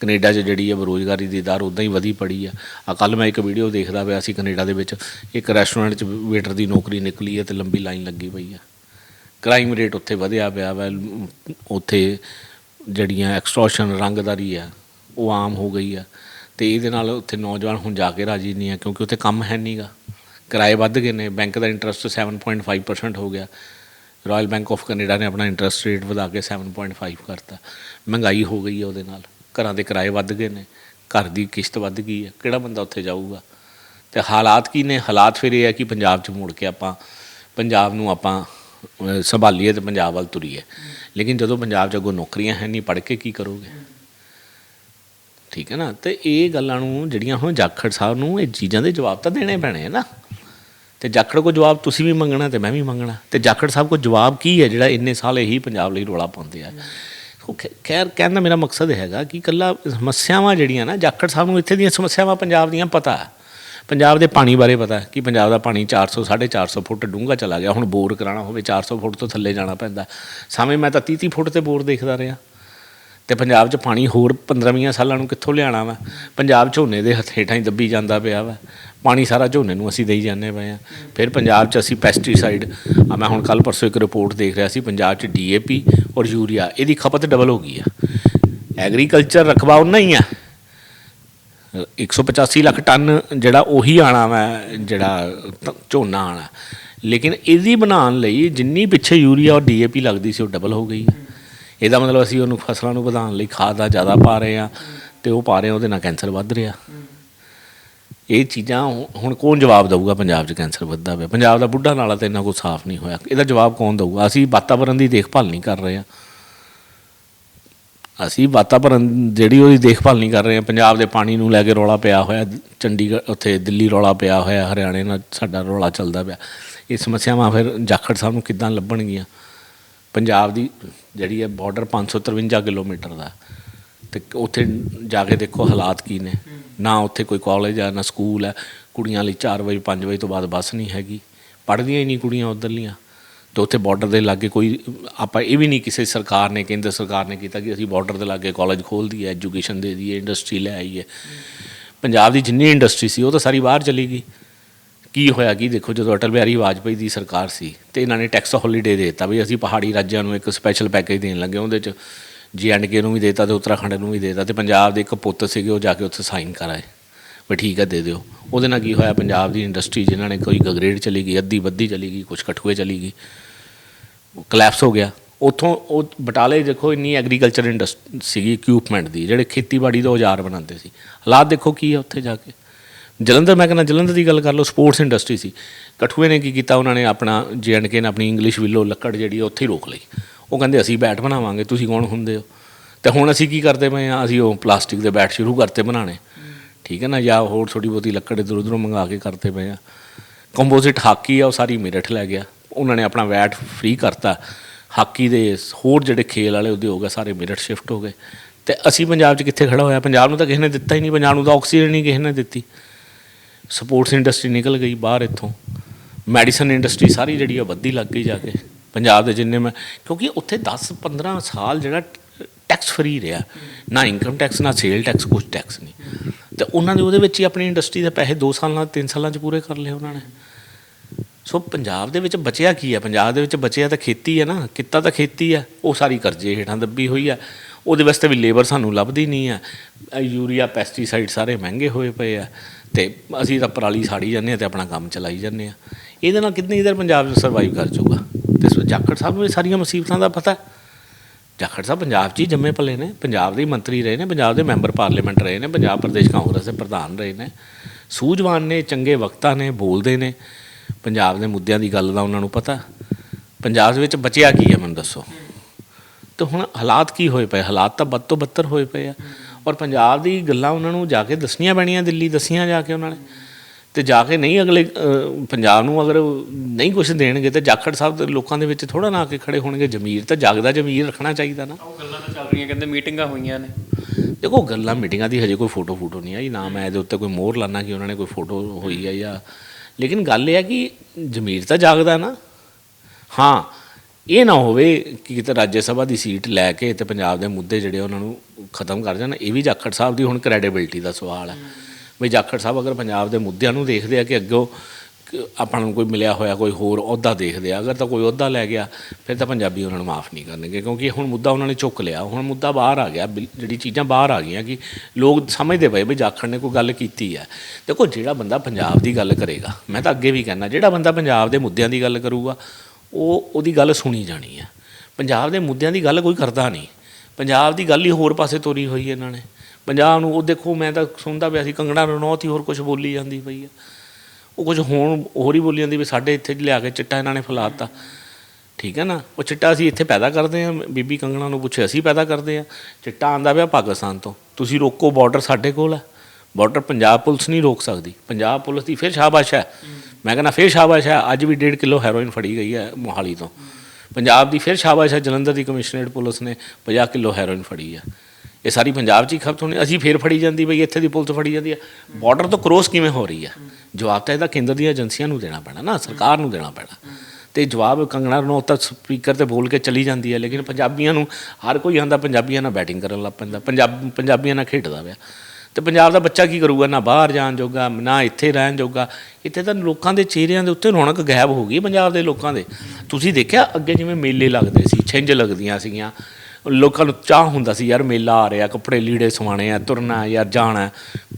ਕੈਨੇਡਾ 'ਚ ਜਿਹੜੀ ਹੈ ਬੇਰੁਜ਼ਗਾਰੀ ਦੀ ਦਰ ਉਦਾਂ ਹੀ ਵਧੀ ਪੜੀ ਆ ਆ ਕੱਲ ਮੈਂ ਇੱਕ ਵੀਡੀਓ ਦੇਖਦਾ ਪਿਆ ਸੀ ਕੈਨੇਡਾ ਦੇ ਵਿੱਚ। ਇੱਕ ਰੈਸਟੋਰੈਂਟ 'ਚ ਵੇਟਰ ਦੀ ਨੌਕਰੀ ਨਿਕਲੀ ਹੈ ਤੇ ਲੰਬੀ ਲਾਈਨ ਲੱਗੀ ਪਈ ਆ ਕ੍ਰਾਈਮ ਰੇਟ ਉੱਥੇ ਵਧਿਆ ਪਿਆ ਵੈ, ਉੱਥੇ ਜਿਹੜੀਆਂ ਐਕਸਟ੍ਰੋਸ਼ਨ ਰੰਗਦਾਰੀ ਆ, ਉਹ ਆਮ ਹੋ ਗਈ ਆ। ਤੇ ਇਹਦੇ ਨਾਲ ਉੱਥੇ ਨੌਜਵਾਨ ਹੁਣ ਜਾ ਕੇ ਰਾਜੀ ਨਹੀਂ ਆ, ਕਿਉਂਕਿ ਉੱਥੇ ਕੰਮ ਹੈ ਨਹੀਂਗਾ ਕਿਰਾਏ ਵੱਧ ਗਏ ਨੇ ਬੈਂਕ ਦਾ ਇੰਟਰਸਟ 7.5% ਹੋ ਗਿਆ। ਰਾਇਲ ਬੈਂਕ ਆਫ ਕੈਨੇਡਾ ਨੇ ਆਪਣਾ ਇੰਟਰਸਟ ਰੇਟ ਵਧਾ ਕੇ 7.5 ਕਰਤਾ। ਮਹਿੰਗਾਈ ਹੋ ਗਈ ਹੈ ਉਹਦੇ ਨਾਲ। ਘਰਾਂ ਦੇ ਕਿਰਾਏ ਵੱਧ ਗਏ ਨੇ, ਘਰ ਦੀ ਕਿਸ਼ਤ ਵੱਧ ਗਈ ਹੈ ਕਿਹੜਾ ਬੰਦਾ ਉੱਥੇ ਜਾਊਗਾ? ਤੇ ਹਾਲਾਤ ਕੀ ਨੇ? ਹਾਲਾਤ ਫਿਰ ਇਹ ਹੈ ਕਿ ਪੰਜਾਬ 'ਚ ਮੁੜ ਕੇ ਆਪਾਂ, ਪੰਜਾਬ ਨੂੰ ਆਪਾਂ ਸੰਭਾਲੀਏ ਤੇ ਪੰਜਾਬ ਵੱਲ ਤੁਰੀਏ। ਲੇਕਿਨ ਜਦੋਂ ਪੰਜਾਬ 'ਚ ਅੱਗੋਂ ਨੌਕਰੀਆਂ ਹੈ ਨਹੀਂ, ਪੜ੍ਹ ਕੇ ਕੀ ਕਰੋਗੇ? ਠੀਕ ਹੈ ਨਾ? ਤੇ ਇਹ ਗੱਲਾਂ ਨੂੰ ਜਿਹੜੀਆਂ ਹੁਣ ਜਾਖੜ ਸਾਹਿਬ ਨੂੰ ਇਹ ਚੀਜ਼ਾਂ ਦੇ ਜਵਾਬ ਤਾਂ ਦੇਣੇ ਪੈਣੇ ਹੈ ਨਾ। ਤੇ ਜਾਖੜ ਕੋ ਜਵਾਬ ਤੁਸੀਂ ਵੀ ਮੰਗਣਾ ਤੇ ਮੈਂ ਵੀ ਮੰਗਣਾ। ਤੇ ਜਾਖੜ ਸਾਹਿਬ ਕੋ ਜਵਾਬ ਕੀ ਹੈ ਜਿਹੜਾ ਇੰਨੇ ਸਾਲ ਇਹੀ ਪੰਜਾਬ ਲਈ ਰੋਲਾ ਪਾਉਂਦੇ ਆ? ਉਹ ਖੈ- ਖੈਰ, ਕਹਿਣ ਦਾ ਮੇਰਾ ਮਕਸਦ ਹੈਗਾ ਕਿ ਕੱਲਾ ਸਮੱਸਿਆਵਾਂ ਜਿਹੜੀਆਂ ਨਾ, ਜਾਖੜ ਸਾਹਿਬ ਨੂੰ ਇੱਥੇ ਦੀਆਂ ਸਮੱਸਿਆਵਾਂ ਪੰਜਾਬ ਦੀਆਂ ਪਤਾ। ਹੈ ਪੰਜਾਬ ਦੇ ਪਾਣੀ ਬਾਰੇ ਪਤਾ ਕਿ ਪੰਜਾਬ ਦਾ ਪਾਣੀ 400 450 ਫੁੱਟ ਡੂੰਘਾ ਚਲਾ ਗਿਆ। ਹੁਣ ਬੋਰ ਕਰਾਉਣਾ ਹੋਵੇ 400 ਫੁੱਟ ਤੋਂ ਥੱਲੇ ਜਾਣਾ ਪੈਂਦਾ। ਸਾਵੇਂ ਮੈਂ ਤਾਂ 30 30 ਫੁੱਟ ਤੇ ਬੋਰ ਦੇਖਦਾ ਰਿਹਾ। ਤੇ ਪੰਜਾਬ 'ਚ ਪਾਣੀ ਹੋਰ 15 ਸਾਲਾਂ ਨੂੰ ਕਿੱਥੋਂ ਲਿਆਣਾ ਵਾ? ਪੰਜਾਬ ਝੋਨੇ ਦੇ ਹਥੇਠਾਂ ਹੀ ਦੱਬੀ ਜਾਂਦਾ ਪਿਆ ਵਾ। ਪਾਣੀ ਸਾਰਾ ਝੋਨੇ ਨੂੰ ਅਸੀਂ ਦੇਈ ਜਾਂਦੇ ਪਏ ਆ ਫਿਰ ਪੰਜਾਬ 'ਚ ਅਸੀਂ ਪੈਸਟੀਸਾਈਡ ਆ ਮੈਂ ਹੁਣ ਕੱਲ ਪਰਸੋਂ ਇੱਕ ਰਿਪੋਰਟ ਦੇਖ ਰਿਹਾ ਸੀ, ਪੰਜਾਬ 'ਚ ਡੀਏਪੀ ਔਰ ਯੂਰੀਆ, ਇਹਦੀ ਖਪਤ ਡਬਲ ਹੋ ਗਈ ਆ। ਐਗਰੀਕਲਚਰ ਰਕਬਾ ਉਨਾ ਹੀ ਆ। 185 ਲੱਖ ਟਨ ਜਿਹੜਾ ਉਹੀ ਆਣਾ ਵਾ, ਜਿਹੜਾ ਝੋਨਾ ਆਣਾ। ਲੇਕਿਨ ਇਹਦੀ ਬਣਾਉਣ ਲਈ ਜਿੰਨੀ ਪਿੱਛੇ ਯੂਰੀਆ ਔਰ ਡੀਏਪੀ ਲੱਗਦੀ ਸੀ, ਉਹ ਡਬਲ ਹੋ ਗਈ ਹੈ ਇਹਦਾ ਮਤਲਬ ਅਸੀਂ ਉਹਨੂੰ ਫਸਲਾਂ ਨੂੰ ਵਧਾਉਣ ਲਈ ਖਾਦ ਦਾ ਜ਼ਿਆਦਾ ਪਾ ਰਹੇ ਆ ਤੇ ਉਹ ਪਾ ਰਹੇ ਆ, ਉਹਦੇ ਨਾਲ ਕੈਂਸਰ ਵੱਧ ਰਿਹਾ। ਇਹ ਚੀਜ਼ਾਂ ਹੁਣ ਕੌਣ ਜਵਾਬ ਦੇਊਗਾ ਪੰਜਾਬ 'ਚ ਕੈਂਸਰ ਵੱਧਦਾ ਪਿਆ? ਪੰਜਾਬ ਦਾ ਬੁੱਢਾ ਨਾਲਾ ਤਾਂ ਇੰਨਾ ਕੋਈ ਸਾਫ਼ ਨਹੀਂ ਹੋਇਆ। ਇਹਦਾ ਜਵਾਬ ਕੌਣ ਦੇਊਗਾ? ਅਸੀਂ ਵਾਤਾਵਰਣ ਦੀ ਦੇਖਭਾਲ ਨਹੀਂ ਕਰ ਰਹੇ ਆ। ਅਸੀਂ ਵਾਤਾਵਰਨ ਜਿਹੜੀ ਉਹਦੀ ਦੇਖਭਾਲ ਨਹੀਂ ਕਰ ਰਹੇ ਹਾਂ। ਪੰਜਾਬ ਦੇ ਪਾਣੀ ਨੂੰ ਲੈ ਕੇ ਰੌਲਾ ਪਿਆ ਹੋਇਆ, ਚੰਡੀਗੜ੍ਹ ਉੱਥੇ ਦਿੱਲੀ ਰੌਲਾ ਪਿਆ ਹੋਇਆ, ਹਰਿਆਣੇ ਨਾਲ ਸਾਡਾ ਰੌਲਾ ਚੱਲਦਾ ਪਿਆ। ਇਹ ਸਮੱਸਿਆਵਾਂ ਫਿਰ ਜਾਖੜ ਸਾਹਿਬ ਨੂੰ ਕਿੱਦਾਂ ਲੱਭਣਗੀਆਂ? ਪੰਜਾਬ ਦੀ ਜਿਹੜੀ ਹੈ ਬਾਰਡਰ 553 ਕਿਲੋਮੀਟਰ ਦਾ। ਤੇ ਉੱਥੇ ਜਾ ਕੇ ਦੇਖੋ ਹਾਲਾਤ ਕੀ ਨੇ। ਨਾ ਉੱਥੇ ਕੋਈ ਕਾਲਜ ਆ, ਨਾ ਸਕੂਲ ਹੈ ਕੁੜੀਆਂ ਲਈ 4 ਵਜੇ 5 ਵਜੇ ਤੋਂ ਬਾਅਦ ਬੱਸ ਨਹੀਂ ਹੈਗੀ। ਪੜ੍ਹਦੀਆਂ ਹੀ ਨਹੀਂ ਕੁੜੀਆਂ ਉਧਰਲੀਆਂ। ਤੇ ਉੱਥੇ ਬਾਰਡਰ ਦੇ ਲਾਗੇ ਕੋਈ, ਆਪਾਂ ਇਹ ਵੀ ਨਹੀਂ ਕਿਸੇ ਸਰਕਾਰ ਨੇ, ਕੇਂਦਰ ਸਰਕਾਰ ਨੇ ਕੀਤਾ ਕਿ ਅਸੀਂ ਬਾਰਡਰ ਦੇ ਲਾਗੇ ਕਾਲਜ ਖੋਲ੍ਹ ਦਈਏ ਐਜੂਕੇਸ਼ਨ ਦੇ ਦਈਏ ਇੰਡਸਟਰੀ ਲੈ ਆਈਏ। ਪੰਜਾਬ ਦੀ ਜਿੰਨੀ ਇੰਡਸਟਰੀ ਸੀ, ਉਹ ਤਾਂ ਸਾਰੀ ਬਾਹਰ ਚਲੀ ਗਈ। ਕੀ ਹੋਇਆ ਕੀ? ਦੇਖੋ, ਜਦੋਂ ਅਟਲ ਬਿਹਾਰੀ ਵਾਜਪਾਈ ਦੀ ਸਰਕਾਰ ਸੀ, ਤੇ ਇਹਨਾਂ ਨੇ ਟੈਕਸ ਹੌਲੀਡੇ ਦੇ ਦਿੱਤਾ ਵੀ ਅਸੀਂ ਪਹਾੜੀ ਰਾਜਾਂ ਨੂੰ ਇੱਕ ਸਪੈਸ਼ਲ ਪੈਕੇਜ ਦੇਣ ਲੱਗੇ ਉਹਦੇ ਚ ਜੀ ਐਂਡ ਕੇ ਨੂੰ ਵੀ ਦੇਤਾ ਤੇ ਉੱਤਰਾਖੰਡ ਨੂੰ ਵੀ ਦੇਤਾ ਤੇ ਪੰਜਾਬ ਦੇ ਇੱਕ ਪੁੱਤ ਸੀਗੇ, ਉਹ ਜਾ ਕੇ ਉੱਥੇ ਸਾਈਨ ਕਰਾਏ। ਵੀ ਠੀਕ ਹੈ ਦੇ ਦਿਓ। ਉਹਦੇ ਨਾਲ ਕੀ ਹੋਇਆ? ਪੰਜਾਬ ਦੀ ਇੰਡਸਟਰੀ ਜਿਨ੍ਹਾਂ ਨੇ ਕੋਈ ਗਗਰੇਡ ਚਲੀ ਗਈ ਅੱਧੀ ਵੱਧੀ ਚਲੀ ਗਈ ਕੁਝ ਕਠੂਏ ਚਲੀ ਗਈ। ਕਲੈਪਸ ਹੋ ਗਿਆ। ਉਥੋਂ ਉਹ ਬਟਾਲੇ ਦੇਖੋ ਇੰਨੀ ਐਗਰੀਕਲਚਰ ਇੰਡਸਟਰੀ ਸੀਗੀ ਇਕਵਿਪਮੈਂਟ ਦੀ, ਜਿਹੜੇ ਖੇਤੀਬਾੜੀ ਦਾ ਔਜ਼ਾਰ ਬਣਾਉਂਦੇ ਸੀ। ਹਾਲਾਤ ਦੇਖੋ ਕੀ ਹੈ ਉੱਥੇ ਜਾ ਕੇ। ਜਲੰਧਰ, ਮੈਂ ਕਹਿੰਦਾ ਜਲੰਧਰ ਦੀ ਗੱਲ ਕਰ ਲਓ ਸਪੋਰਟਸ ਇੰਡਸਟਰੀ ਸੀ। ਕਠੂਏ ਨੇ ਕੀ ਕੀਤਾ, ਉਹਨਾਂ ਨੇ ਆਪਣਾ ਕੇ ਨੇ ਆਪਣੀ ਇੰਗਲਿਸ਼ ਵਿਲੋ ਲੱਕੜ ਜਿਹੜੀ ਹੈ ਉੱਥੇ ਹੀ ਰੋਕ ਲਈ। ਉਹ ਕਹਿੰਦੇ ਅਸੀਂ ਬੈਟ ਬਣਾਵਾਂਗੇ, ਤੁਸੀਂ ਕੌਣ ਹੁੰਦੇ ਹੋ? ਤੇ ਹੁਣ ਅਸੀਂ ਕੀ ਕਰਦੇ ਪਏ ਆ ਅਸੀਂ ਉਹ ਪਲਾਸਟਿਕ ਦੇ ਬੈਟ ਸ਼ੁਰੂ ਕਰਤੇ ਬਣਾਉਣੇ। ਠੀਕ ਹੈ ਨਾ, ਜਾਂ ਹੋਰ ਥੋੜੀ ਬਹੁਤੀ ਲੱਕੜ ਇੱਧਰ ਉੱਧਰੋਂ ਮੰਗਾ ਕੇ ਕਰਤੇ ਪਏ ਆ ਕੰਪੋਜ਼ਿਟ ਹਾਕੀ ਆ, ਉਹ ਸਾਰੀ ਮੇਰਠ ਲੈ ਗਿਆ। ਉਹਨਾਂ ਨੇ ਆਪਣਾ ਵੈਟ ਫ੍ਰੀ ਕਰਤਾ। ਹਾਕੀ ਦੇ ਹੋਰ ਜਿਹੜੇ ਖੇਲ ਵਾਲੇ ਉਦਯੋਗ ਆ ਸਾਰੇ ਮੇਰਠ ਸ਼ਿਫਟ ਹੋ ਗਏ। ਤੇ ਅਸੀਂ ਪੰਜਾਬ 'ਚ ਕਿੱਥੇ ਖੜਾ ਹੋਇਆ? ਪੰਜਾਬ ਨੂੰ ਤਾਂ ਕਿਸੇ ਨੇ ਦਿੱਤਾ ਹੀ ਨਹੀਂ, ਪੰਜਾਬ ਨੂੰ ਤਾਂ ਆਕਸੀਜਨ ਹੀ ਕਿਸੇ ਨੇ ਦਿੱਤੀ। ਸਪੋਰਟਸ ਇੰਡਸਟਰੀ ਨਿਕਲ ਗਈ ਬਾਹਰ ਇੱਥੋਂ। ਮੈਡੀਸਨ ਇੰਡਸਟਰੀ ਸਾਰੀ ਜਿਹੜੀ ਆ ਵੱਧੀ ਲੱਗ ਗਈ ਜਾ ਕੇ। ਪੰਜਾਬ ਦੇ ਜਿੰਨੇ ਮੈਂ ਕਿਉਂਕਿ ਉੱਥੇ 10 15 ਸਾਲ ਜਿਹੜਾ ਟੈਕਸ ਫਰੀ ਰਿਹਾ। ਨਾ ਇਨਕਮ ਟੈਕਸ ਨਾ ਸੇਲ ਟੈਕਸ ਕੁਝ ਟੈਕਸ ਨਹੀਂ। ਤੇ ਉਹਨਾਂ ਨੇ ਉਹਦੇ ਵਿੱਚ ਹੀ ਆਪਣੀ ਇੰਡਸਟਰੀ ਦੇ ਪੈਸੇ 2 ਸਾਲਾਂ 3 ਸਾਲਾਂ 'ਚ ਪੂਰੇ ਕਰ ਲਏ ਉਹਨਾਂ ਨੇ। ਸੋ ਪੰਜਾਬ ਦੇ ਵਿੱਚ ਬਚਿਆ ਕੀ ਹੈ ਪੰਜਾਬ ਦੇ ਵਿੱਚ ਬਚਿਆ ਤਾਂ ਖੇਤੀ ਹੈ ਨਾ। ਕਿੱਤਾ ਤਾਂ ਖੇਤੀ ਹੈ ਉਹ ਸਾਰੀ ਕਰਜ਼ੇ ਹੇਠਾਂ ਦੱਬੀ ਹੋਈ ਹੈ ਉਹਦੇ ਵਾਸਤੇ ਵੀ ਲੇਬਰ ਸਾਨੂੰ ਲੱਭਦੀ ਨਹੀਂ ਹੈ ਯੂਰੀਆ ਪੈਸਟੀਸਾਈਡ ਸਾਰੇ ਮਹਿੰਗੇ ਹੋਏ ਪਏ ਆ। ਤੇ ਅਸੀਂ ਤਾਂ ਪਰਾਲੀ ਸਾੜੀ ਜਾਂਦੇ ਆ ਤੇ ਆਪਣਾ ਕੰਮ ਚਲਾਈ ਜਾਂਦੇ ਆ। ਇਹਦੇ ਨਾਲ ਕਿੰਨੀ ਇਧਰ ਪੰਜਾਬ ਸਰਵਾਈਵ ਕਰ ਜਾਊਗਾ ਤੇ ਜਾਖੜ ਸਾਹਿਬ ਨੂੰ ਇਹ ਸਾਰੀਆਂ ਮੁਸੀਬਤਾਂ ਦਾ ਪਤਾ। ਜਾਖੜ ਸਾਹਿਬ ਪੰਜਾਬ 'ਚ ਹੀ ਜੰਮੇ ਪਲੇ ਨੇ। ਪੰਜਾਬ ਦੇ ਹੀ ਮੰਤਰੀ ਰਹੇ ਨੇ, ਪੰਜਾਬ ਦੇ ਮੈਂਬਰ ਪਾਰਲੀਮੈਂਟ ਰਹੇ ਨੇ, ਪੰਜਾਬ ਪ੍ਰਦੇਸ਼ ਕਾਂਗਰਸ ਦੇ ਪ੍ਰਧਾਨ ਰਹੇ ਨੇ। ਸੂਝਵਾਨ ਨੇ, ਚੰਗੇ ਵਕਤਾ ਨੇ, ਬੋਲਦੇ ਨੇ। ਪੰਜਾਬ ਦੇ ਮੁੱਦਿਆਂ ਦੀ ਗੱਲ ਦਾ ਉਹਨਾਂ ਨੂੰ ਪਤਾ। ਪੰਜਾਬ ਦੇ ਵਿੱਚ ਬਚਿਆ ਕੀ ਹੈ ਮੈਨੂੰ ਦੱਸੋ। ਤੇ ਹੁਣ ਹਾਲਾਤ ਕੀ ਹੋਏ ਪਏ? ਹਾਲਾਤ ਤਾਂ ਬਦ ਤੋਂ ਬੱਤਰ ਹੋਏ ਪਏ ਆ। ਔਰ ਪੰਜਾਬ ਦੀ ਗੱਲਾਂ ਉਹਨਾਂ ਨੂੰ ਜਾ ਕੇ ਦੱਸਣੀਆਂ ਪੈਣੀਆਂ ਦਿੱਲੀ ਦੱਸੀਆਂ ਜਾ ਕੇ ਉਹਨਾਂ ਨੇ। ਤੇ ਜਾ ਕੇ ਨਹੀਂ ਅਗਲੇ ਪੰਜਾਬ ਨੂੰ ਅਗਰ ਨਹੀਂ ਕੁਝ ਦੇਣਗੇ ਤੇ ਜਾਖੜ ਸਾਹਿਬ ਦੇ ਲੋਕਾਂ ਦੇ ਵਿੱਚ ਥੋੜਾ ਨਾ ਆ ਕੇ ਖੜੇ ਹੋਣਗੇ। ਜ਼ਮੀਰ ਤਾਂ ਜਾਗਦਾ ਜ਼ਮੀਰ ਰੱਖਣਾ ਚਾਹੀਦਾ ਨਾ। ਉਹ ਗੱਲਾਂ ਤਾਂ ਚੱਲ ਰਹੀਆਂ ਕਹਿੰਦੇ ਮੀਟਿੰਗਾਂ ਹੋਈਆਂ ਨੇ। ਦੇਖੋ ਗੱਲਾਂ ਮੀਟਿੰਗਾਂ ਦੀ ਹਜੇ ਕੋਈ ਫੋਟੋ ਫੋਟੋ ਨਹੀਂ ਆਈ ਨਾ ਮੈਂ ਇਹਦੇ ਉੱਤੇ ਕੋਈ ਮੋਹਰ ਲਾਣਾ ਕਿ ਉਹਨਾਂ ਨੇ ਕੋਈ ਫੋਟੋ ਹੋਈ ਹੈ ਜਾਂ ਲੇਕਿਨ ਗੱਲ ਇਹ ਹੈ ਕਿ ਜ਼ਮੀਰ ਤਾਂ ਜਾਗਦਾ ਨਾ। ਹਾਂ ਇਹ ਨਾ ਹੋਵੇ ਕਿ ਕਿਤੇ ਰਾਜ ਸਭਾ ਦੀ ਸੀਟ ਲੈ ਕੇ ਤੇ ਪੰਜਾਬ ਦੇ ਮੁੱਦੇ ਜਿਹੜੇ ਉਹਨਾਂ ਨੂੰ ਖਤਮ ਕਰ ਜਾਣ ਇਹ ਵੀ ਜਾਖੜ ਸਾਹਿਬ ਦੀ ਹੁਣ ਕ੍ਰੈਡੀਬਿਲਟੀ ਦਾ ਸਵਾਲ ਹੈ। ਵੀ ਜਾਖੜ ਸਾਹਿਬ ਅਗਰ ਪੰਜਾਬ ਦੇ ਮੁੱਦਿਆਂ ਨੂੰ ਦੇਖਦੇ ਆ ਕਿ ਅੱਗੋਂ ਆਪਾਂ ਨੂੰ ਕੋਈ ਮਿਲਿਆ ਹੋਇਆ, ਕੋਈ ਹੋਰ ਅਹੁਦਾ ਦੇਖਦੇ ਆ। ਅਗਰ ਤਾਂ ਕੋਈ ਅਹੁਦਾ ਲੈ ਗਿਆ, ਫਿਰ ਤਾਂ ਪੰਜਾਬੀ ਉਹਨਾਂ ਨੂੰ ਮਾਫ ਨਹੀਂ ਕਰਨਗੇ, ਕਿਉਂਕਿ ਹੁਣ ਮੁੱਦਾ ਉਹਨਾਂ ਨੇ ਚੁੱਕ ਲਿਆ। ਹੁਣ ਮੁੱਦਾ ਬਾਹਰ ਆ ਗਿਆ, ਬਿਲ- ਜਿਹੜੀ ਚੀਜ਼ਾਂ ਬਾਹਰ ਆ ਗਈਆਂ ਕਿ ਲੋਕ ਸਮਝਦੇ ਪਏ ਵੀ ਜਾਖੜ ਨੇ ਕੋਈ ਗੱਲ ਕੀਤੀ ਹੈ। ਦੇਖੋ, ਜਿਹੜਾ ਬੰਦਾ ਪੰਜਾਬ ਦੀ ਗੱਲ ਕਰੇਗਾ, ਮੈਂ ਤਾਂ ਅੱਗੇ ਵੀ ਕਹਿੰਦਾ, ਜਿਹੜਾ ਬੰਦਾ ਪੰਜਾਬ ਦੇ ਮੁੱਦਿਆਂ ਦੀ ਗੱਲ ਕਰੂਗਾ, ਉਹ ਉਹਦੀ ਗੱਲ ਸੁਣੀ ਜਾਣੀ ਹੈ। ਪੰਜਾਬ ਦੇ ਮੁੱਦਿਆਂ ਦੀ ਗੱਲ ਕੋਈ ਕਰਦਾ ਨਹੀਂ। ਪੰਜਾਬ ਦੀ ਗੱਲ ਹੀ ਹੋਰ ਪਾਸੇ ਤੋਰੀ ਹੋਈ ਇਹਨਾਂ ਨੇ। ਪੰਜਾਬ ਨੂੰ ਉਹ ਦੇਖੋ, ਮੈਂ ਤਾਂ ਸੁਣਦਾ ਪਿਆ ਸੀ, ਕੰਗਣਾ ਰਣੌਤ ਹੀ ਹੋਰ ਕੁਝ ਬੋਲੀ ਜਾਂਦੀ ਪਈ ਆ ਉਹ ਕੁਝ ਹੋਣ, ਹੋਰ ਹੀ ਬੋਲੀ ਜਾਂਦੀ ਵੀ ਸਾਡੇ ਇੱਥੇ ਲਿਆ ਕੇ ਚਿੱਟਾ ਇਹਨਾਂ ਨੇ ਫੈਲਾਤਾ। ਠੀਕ ਹੈ ਨਾ? ਉਹ ਚਿੱਟਾ ਅਸੀਂ ਇੱਥੇ ਪੈਦਾ ਕਰਦੇ ਹਾਂ। ਬੀਬੀ ਕੰਗਣਾ ਨੂੰ ਪੁੱਛੇ, ਅਸੀਂ ਪੈਦਾ ਕਰਦੇ ਹਾਂ। ਚਿੱਟਾ ਆਂਦਾ ਪਿਆ ਪਾਕਿਸਤਾਨ ਤੋਂ। ਤੁਸੀਂ ਰੋਕੋ ਬਾਰਡਰ ਸਾਡੇ ਕੋਲ ਹੈ। ਬਾਰਡਰ ਪੰਜਾਬ ਪੁਲਿਸ ਨਹੀਂ ਰੋਕ ਸਕਦੀ। ਪੰਜਾਬ ਪੁਲਿਸ ਦੀ ਫਿਰ ਸ਼ਾਬਾਸ਼ ਹੈ। ਮੈਂ ਕਹਿੰਦਾ ਫਿਰ ਸ਼ਾਬਾਸ਼ ਹੈ। ਅੱਜ ਵੀ 1.5 ਕਿਲੋ ਹੈਰੋਇਨ ਫੜੀ ਗਈ ਹੈ ਮੋਹਾਲੀ ਤੋਂ। ਪੰਜਾਬ ਦੀ ਫਿਰ ਸ਼ਾਬਾਸ਼ ਹੈ। ਜਲੰਧਰ ਦੀ ਕਮਿਸ਼ਨਰੇਟ ਪੁਲਿਸ ਨੇ 50 ਕਿਲੋ ਹੈਰੋਇਨ ਫੜੀ ਹੈ। ਇਹ ਸਾਰੀ ਪੰਜਾਬ 'ਚ ਹੀ ਖਪਤ ਹੋਣੀ। ਅਸੀਂ ਫੇਰ ਫੜੀ ਜਾਂਦੀ ਬਈ, ਇੱਥੇ ਦੀ ਪੁਲਿਸ ਫੜੀ ਜਾਂਦੀ ਹੈ। ਬਾਰਡਰ ਤੋਂ ਕ੍ਰੋਸ ਕਿਵੇਂ ਹੋ ਰਹੀ ਹੈ? ਜਵਾਬ ਤਾਂ ਇਹਦਾ ਕੇਂਦਰ ਦੀਆਂ ਏਜੰਸੀਆਂ ਨੂੰ ਦੇਣਾ ਪੈਣਾ ਨਾ, ਸਰਕਾਰ ਨੂੰ ਦੇਣਾ ਪੈਣਾ। ਤੇ ਜਵਾਬ ਕੰਗਣਾ ਰਣੌਤ ਤਾਂ ਸਪੀਕਰ ਤੇ ਬੋਲ ਕੇ ਚਲੀ ਜਾਂਦੀ ਹੈ, ਲੇਕਿਨ ਪੰਜਾਬੀਆਂ ਨੂੰ ਹਰ ਕੋਈ ਆਂਦਾ ਪੰਜਾਬੀਆਂ ਨਾਲ ਬੈਟਿੰਗ ਕਰਨ ਲੱਗ ਪੈਂਦਾ, ਪੰਜਾਬ, ਪੰਜਾਬੀਆਂ ਨਾਲ ਖੇਡਦਾ ਪਿਆ। ਤੇ ਪੰਜਾਬ ਦਾ ਬੱਚਾ ਕੀ ਕਰੂਗਾ? ਨਾ ਬਾਹਰ ਜਾਣ ਜੋਗਾ, ਨਾ ਇੱਥੇ ਰਹਿਣ ਜੋਗਾ। ਇੱਥੇ ਤਾਂ ਲੋਕਾਂ ਦੇ ਚਿਹਰਿਆਂ ਦੇ ਉੱਤੇ ਰੌਣਕ ਗਾਇਬ ਹੋ ਗਈ ਪੰਜਾਬ ਦੇ ਲੋਕਾਂ ਦੇ। ਤੁਸੀਂ ਦੇਖਿਆ ਅੱਗੇ ਜਿਵੇਂ ਮੇਲੇ ਲੱਗਦੇ ਸੀ, ਛਿੰਝ ਲੱਗਦੀਆਂ ਸੀਗੀਆਂ। ਲੋਕਾਂ ਨੂੰ ਚਾਹ ਹੁੰਦਾ ਸੀ, ਯਾਰ ਮੇਲਾ ਆ ਰਿਹਾ, ਕੱਪੜੇ ਲੀੜੇ ਸਵਾਣੇ ਆ, ਤੁਰਨਾ ਯਾਰ ਜਾਣਾ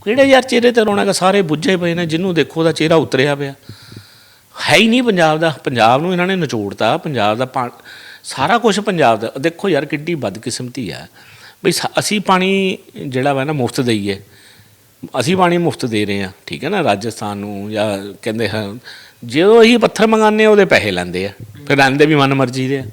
ਕਿਹੜੇ ਯਾਰ ਚਿਹਰੇ ਤੇ ਰੌਣਕ ਸਾਰੇ ਬੁੱਝੇ ਪਏ ਨੇ, ਜਿਹਨੂੰ ਦੇਖੋ ਉਹਦਾ ਚਿਹਰਾ ਉਤਰਿਆ ਪਿਆ। ਹੈ ਹੀ ਨਹੀਂ ਪੰਜਾਬ ਦਾ। ਪੰਜਾਬ ਨੂੰ ਇਹਨਾਂ ਨੇ ਨਿਚੋੜਤਾ, ਪੰਜਾਬ ਦਾ ਪਾ- ਸਾਰਾ ਕੁਝ ਪੰਜਾਬ ਦਾ। ਦੇਖੋ ਯਾਰ ਕਿੱਡੀ ਬਦਕਿਸਮਤੀ ਆ। ਬਈ ਸਾ- ਅਸੀਂ ਪਾਣੀ ਜਿਹੜਾ ਵਾ ਨਾ ਮੁਫਤ ਦਈਏ। ਅਸੀਂ ਪਾਣੀ ਮੁਫਤ ਦੇ ਰਹੇ ਹਾਂ ਠੀਕ ਹੈ ਨਾ? ਰਾਜਸਥਾਨ ਨੂੰ ਜਾਂ ਕਹਿੰਦੇ ਹਨ ਜਦੋਂ ਅਸੀਂ ਪੱਥਰ ਮੰਗਾਉਂਦੇ ਉਹਦੇ ਪੈਸੇ ਲੈਂਦੇ ਆ। ਫਿਰ ਲੈਂਦੇ ਵੀ ਮਨ ਮਰਜ਼ੀ ਦੇ ਆ।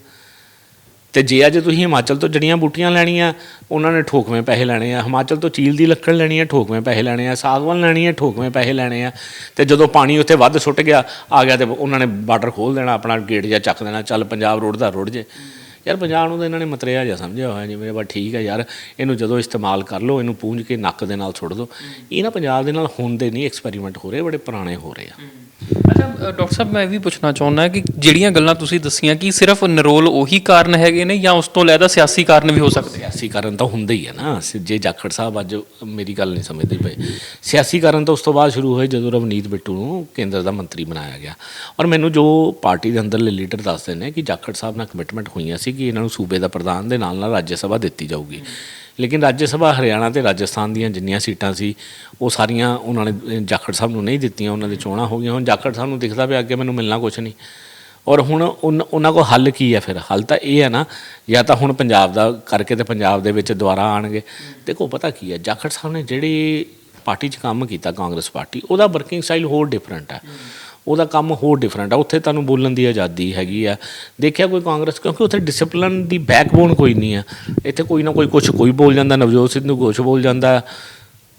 ਤੇ ਜੇ ਅੱਜ ਤੁਸੀਂ ਹਿਮਾਚਲ ਤੋਂ ਜੜੀਆਂ ਬੂਟੀਆਂ ਲੈਣੀਆਂ ਉਹਨਾਂ ਨੇ ਠੋਕਵੇਂ ਪੈਸੇ ਲੈਣੇ ਆ। ਹਿਮਾਚਲ ਤੋਂ ਚੀਲ ਦੀ ਲੱਕੜ ਲੈਣੀ ਆ ਠੋਕਵੇਂ ਪੈਸੇ ਲੈਣੇ ਆ। ਸਾਗਵਾਨ ਲੈਣੀ ਆ ਠੋਕਵੇਂ ਪੈਸੇ ਲੈਣੇ ਆ। ਤੇ ਜਦੋਂ ਪਾਣੀ ਉੱਥੇ ਵੱਧ ਸੁੱਟ ਗਿਆ ਆ ਗਿਆ ਤੇ ਉਹਨਾਂ ਨੇ ਬਾਰਡਰ ਖੋਲ ਦੇਣਾ ਆਪਣਾ ਗੇਟ ਜਾਂ ਚੱਕ ਦੇਣਾ ਚੱਲ ਪੰਜਾਬ ਰੋਡ ਦਾ ਰੁੜ ਜੇ। ਯਾਰ ਪੰਜਾਬ ਨੂੰ ਤਾਂ ਇਹਨਾਂ ਨੇ ਮਤਰਿਆ ਜਿਹਾ ਸਮਝਿਆ ਹੋਇਆ ਜਿਵੇਂ ਬਸ ਠੀਕ ਹੈ ਯਾਰ ਇਹਨੂੰ ਜਦੋਂ ਇਸਤੇਮਾਲ ਕਰ ਲਓ ਇਹਨੂੰ ਪੂੰਝ ਕੇ ਨੱਕ ਦੇ ਨਾਲ ਸੁੱਟ ਦਿਓ ਇਹ ਨਾ ਪੰਜਾਬ ਦੇ ਨਾਲ ਹੁੰਦੇ ਨਹੀਂ ਐਕਸਪੈਰੀਮੈਂਟ ਹੋ ਰਹੇ ਬੜੇ ਪੁਰਾਣੇ ਹੋ ਰਹੇ ਆ। ਅੱਛਾ ਡਾਕਟਰ ਸਾਹਿਬ, ਮੈਂ ਇਹ ਵੀ ਪੁੱਛਣਾ ਚਾਹੁੰਦਾ ਕਿ ਜਿਹੜੀਆਂ ਗੱਲਾਂ ਤੁਸੀਂ ਦੱਸੀਆਂ, ਕਿ ਸਿਰਫ ਨਰੋਲ ਉਹੀ ਕਾਰਨ ਹੈਗੇ ਨੇ ਜਾਂ ਉਸ ਤੋਂ ਲੈਦਾ ਸਿਆਸੀ ਕਾਰਨ ਵੀ ਹੋ ਸਕਦੇ? ਸਿਆਸੀ ਕਾਰਨ ਤਾਂ ਹੁੰਦਾ ਹੀ ਹੈ ਨਾ। ਸ- ਜੇ ਜਾਖੜ ਸਾਹਿਬ ਅੱਜ ਮੇਰੀ ਗੱਲ ਨਹੀਂ ਸਮਝਦੇ ਪਏ। ਸਿਆਸੀ ਕਾਰਨ ਤਾਂ ਉਸ ਤੋਂ ਬਾਅਦ ਸ਼ੁਰੂ ਹੋਏ ਜਦੋਂ ਰਵਨੀਤ ਬਿੱਟੂ ਨੂੰ ਕੇਂਦਰ ਦਾ ਮੰਤਰੀ ਬਣਾਇਆ ਗਿਆ। ਔਰ ਮੈਨੂੰ ਜੋ ਪਾਰਟੀ ਦੇ ਅੰਦਰਲੇ ਲੀਡਰ ਦੱਸਦੇ ਨੇ ਕਿ ਜਾਖੜ ਸਾਹਿਬ ਨਾਲ ਕਮਿਟਮੈਂਟ ਹੋਈਆਂ ਸੀ ਕਿ ਇਹਨਾਂ ਨੂੰ ਸੂਬੇ ਦਾ ਪ੍ਰਧਾਨ ਦੇ ਨਾਲ ਨਾਲ ਰਾਜ ਸਭਾ ਦਿੱਤੀ ਜਾਊਗੀ। ਲੇਕਿਨ ਰਾਜ ਸਭਾ ਹਰਿਆਣਾ ਤੇ ਰਾਜਸਥਾਨ ਦੀਆਂ ਜਿੰਨੀਆਂ ਸੀਟਾਂ ਸੀ, ਉਹ ਸਾਰੀਆਂ ਉਹਨਾਂ ਨੇ ਜਾਖੜ ਸਾਹਿਬ ਨੂੰ ਨਹੀਂ ਦਿੱਤੀਆਂ, ਉਹਨਾਂ ਦੀ ਚੋਣਾਂ ਹੋ ਗਈਆਂ। ਹੁਣ ਜਾਖੜ ਸਾਹਿਬ ਨੂੰ ਦਿਖਦਾ ਪਿਆ ਅੱਗੇ ਮੈਨੂੰ ਮਿਲਣਾ ਕੁਝ ਨਹੀਂ। ਔਰ ਹੁਣ ਉਨ- ਉਹਨਾਂ ਕੋਲ ਹੱਲ ਕੀ ਹੈ ਫਿਰ? ਹੱਲ ਤਾਂ ਇਹ ਹੈ ਨਾ, ਜਾਂ ਤਾਂ ਹੁਣ ਪੰਜਾਬ ਦਾ ਕਰਕੇ ਤੇ ਪੰਜਾਬ ਦੇ ਵਿੱਚ ਦੁਬਾਰਾ ਆਣਗੇ। ਦੇਖੋ, ਪਤਾ ਕੀ ਹੈ, ਜਾਖੜ ਸਾਹਿਬ ਨੇ ਜਿਹੜੀ ਪਾਰਟੀ 'ਚ ਕੰਮ ਕੀਤਾ ਕਾਂਗਰਸ ਪਾਰਟੀ, ਉਹਦਾ ਵਰਕਿੰਗ ਸਟਾਈਲ ਹੋਰ ਡਿਫਰੈਂਟ ਹੈ। ਉਹਦਾ ਕੰਮ ਹੋਰ ਡਿਫਰੈਂਟ ਆ। ਉੱਥੇ ਤੁਹਾਨੂੰ ਬੋਲਣ ਦੀ ਆਜ਼ਾਦੀ ਹੈਗੀ ਆ। ਦੇਖਿਆ ਕੋਈ ਕਾਂਗਰਸ? ਕਿਉਂਕਿ ਉੱਥੇ ਡਿਸਪਲਿਨ ਦੀ ਬੈਕਬੋਨ ਕੋਈ ਨਹੀਂ ਆ। ਇੱਥੇ ਕੋਈ ਨਾ ਕੋਈ ਕੁਝ ਕੋਈ ਬੋਲ ਜਾਂਦਾ, ਨਵਜੋਤ ਸਿੱਧੂ ਕੁਛ ਬੋਲ ਜਾਂਦਾ,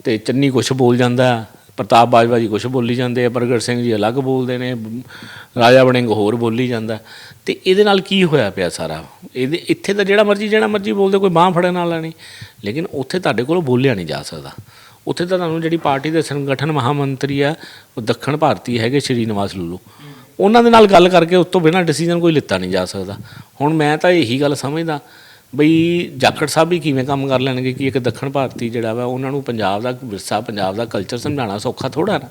ਤੇ ਚੰਨੀ ਕੁਛ ਬੋਲ ਜਾਂਦਾ, ਪ੍ਰਤਾਪ ਬਾਜਵਾ ਜੀ ਕੁਛ ਬੋਲੀ ਜਾਂਦੇ ਆ, ਪ੍ਰਗਟ ਸਿੰਘ ਜੀ ਅਲੱਗ ਬੋਲਦੇ ਨੇ, ਰਾਜਾ ਵੜਿੰਗ ਹੋਰ ਬੋਲੀ ਜਾਂਦਾ। ਤੇ ਇਹਦੇ ਨਾਲ ਕੀ ਹੋਇਆ ਪਿਆ ਸਾਰਾ? ਇਹਦੇ, ਇੱਥੇ ਤਾਂ ਜਿਹੜਾ ਮਰਜ਼ੀ ਜਿਹੜਾ ਮਰਜ਼ੀ ਬੋਲਦੇ, ਕੋਈ ਬਾਹ ਫੜਨ ਵਾਲਾ ਨਹੀਂ। ਲੇਕਿਨ ਉੱਥੇ ਤੁਹਾਡੇ ਕੋਲ ਬੋਲਿਆ ਨਹੀਂ ਜਾ ਸਕਦਾ। ਉੱਥੇ ਤਾਂ ਤੁਹਾਨੂੰ ਜਿਹੜੀ ਪਾਰਟੀ ਦੇ ਸੰਗਠਨ ਮਹਾਮੰਤਰੀ ਆ, ਉਹ ਦੱਖਣ ਭਾਰਤੀ ਹੈਗੇ ਸ਼੍ਰੀ ਨਿਵਾਸ ਲੂਲੂ। ਉਹਨਾਂ ਦੇ ਨਾਲ ਗੱਲ ਕਰਕੇ ਉਸ ਤੋਂ ਬਿਨਾਂ ਡਿਸੀਜਨ ਕੋਈ ਲਿੱਤਾ ਨਹੀਂ ਜਾ ਸਕਦਾ। ਹੁਣ ਮੈਂ ਤਾਂ ਇਹੀ ਗੱਲ ਸਮਝਦਾ ਬਈ ਜਾਖੜ ਸਾਹਿਬ ਵੀ ਕਿਵੇਂ ਕੰਮ ਕਰ ਲੈਣਗੇ ਕਿ ਇੱਕ ਦੱਖਣ ਭਾਰਤੀ ਜਿਹੜਾ ਵਾ, ਉਹਨਾਂ ਨੂੰ ਪੰਜਾਬ ਦਾ ਵਿਰਸਾ, ਪੰਜਾਬ ਦਾ ਕਲਚਰ ਸਮਝਾਉਣਾ ਸੌਖਾ ਥੋੜਾ ਨਾ।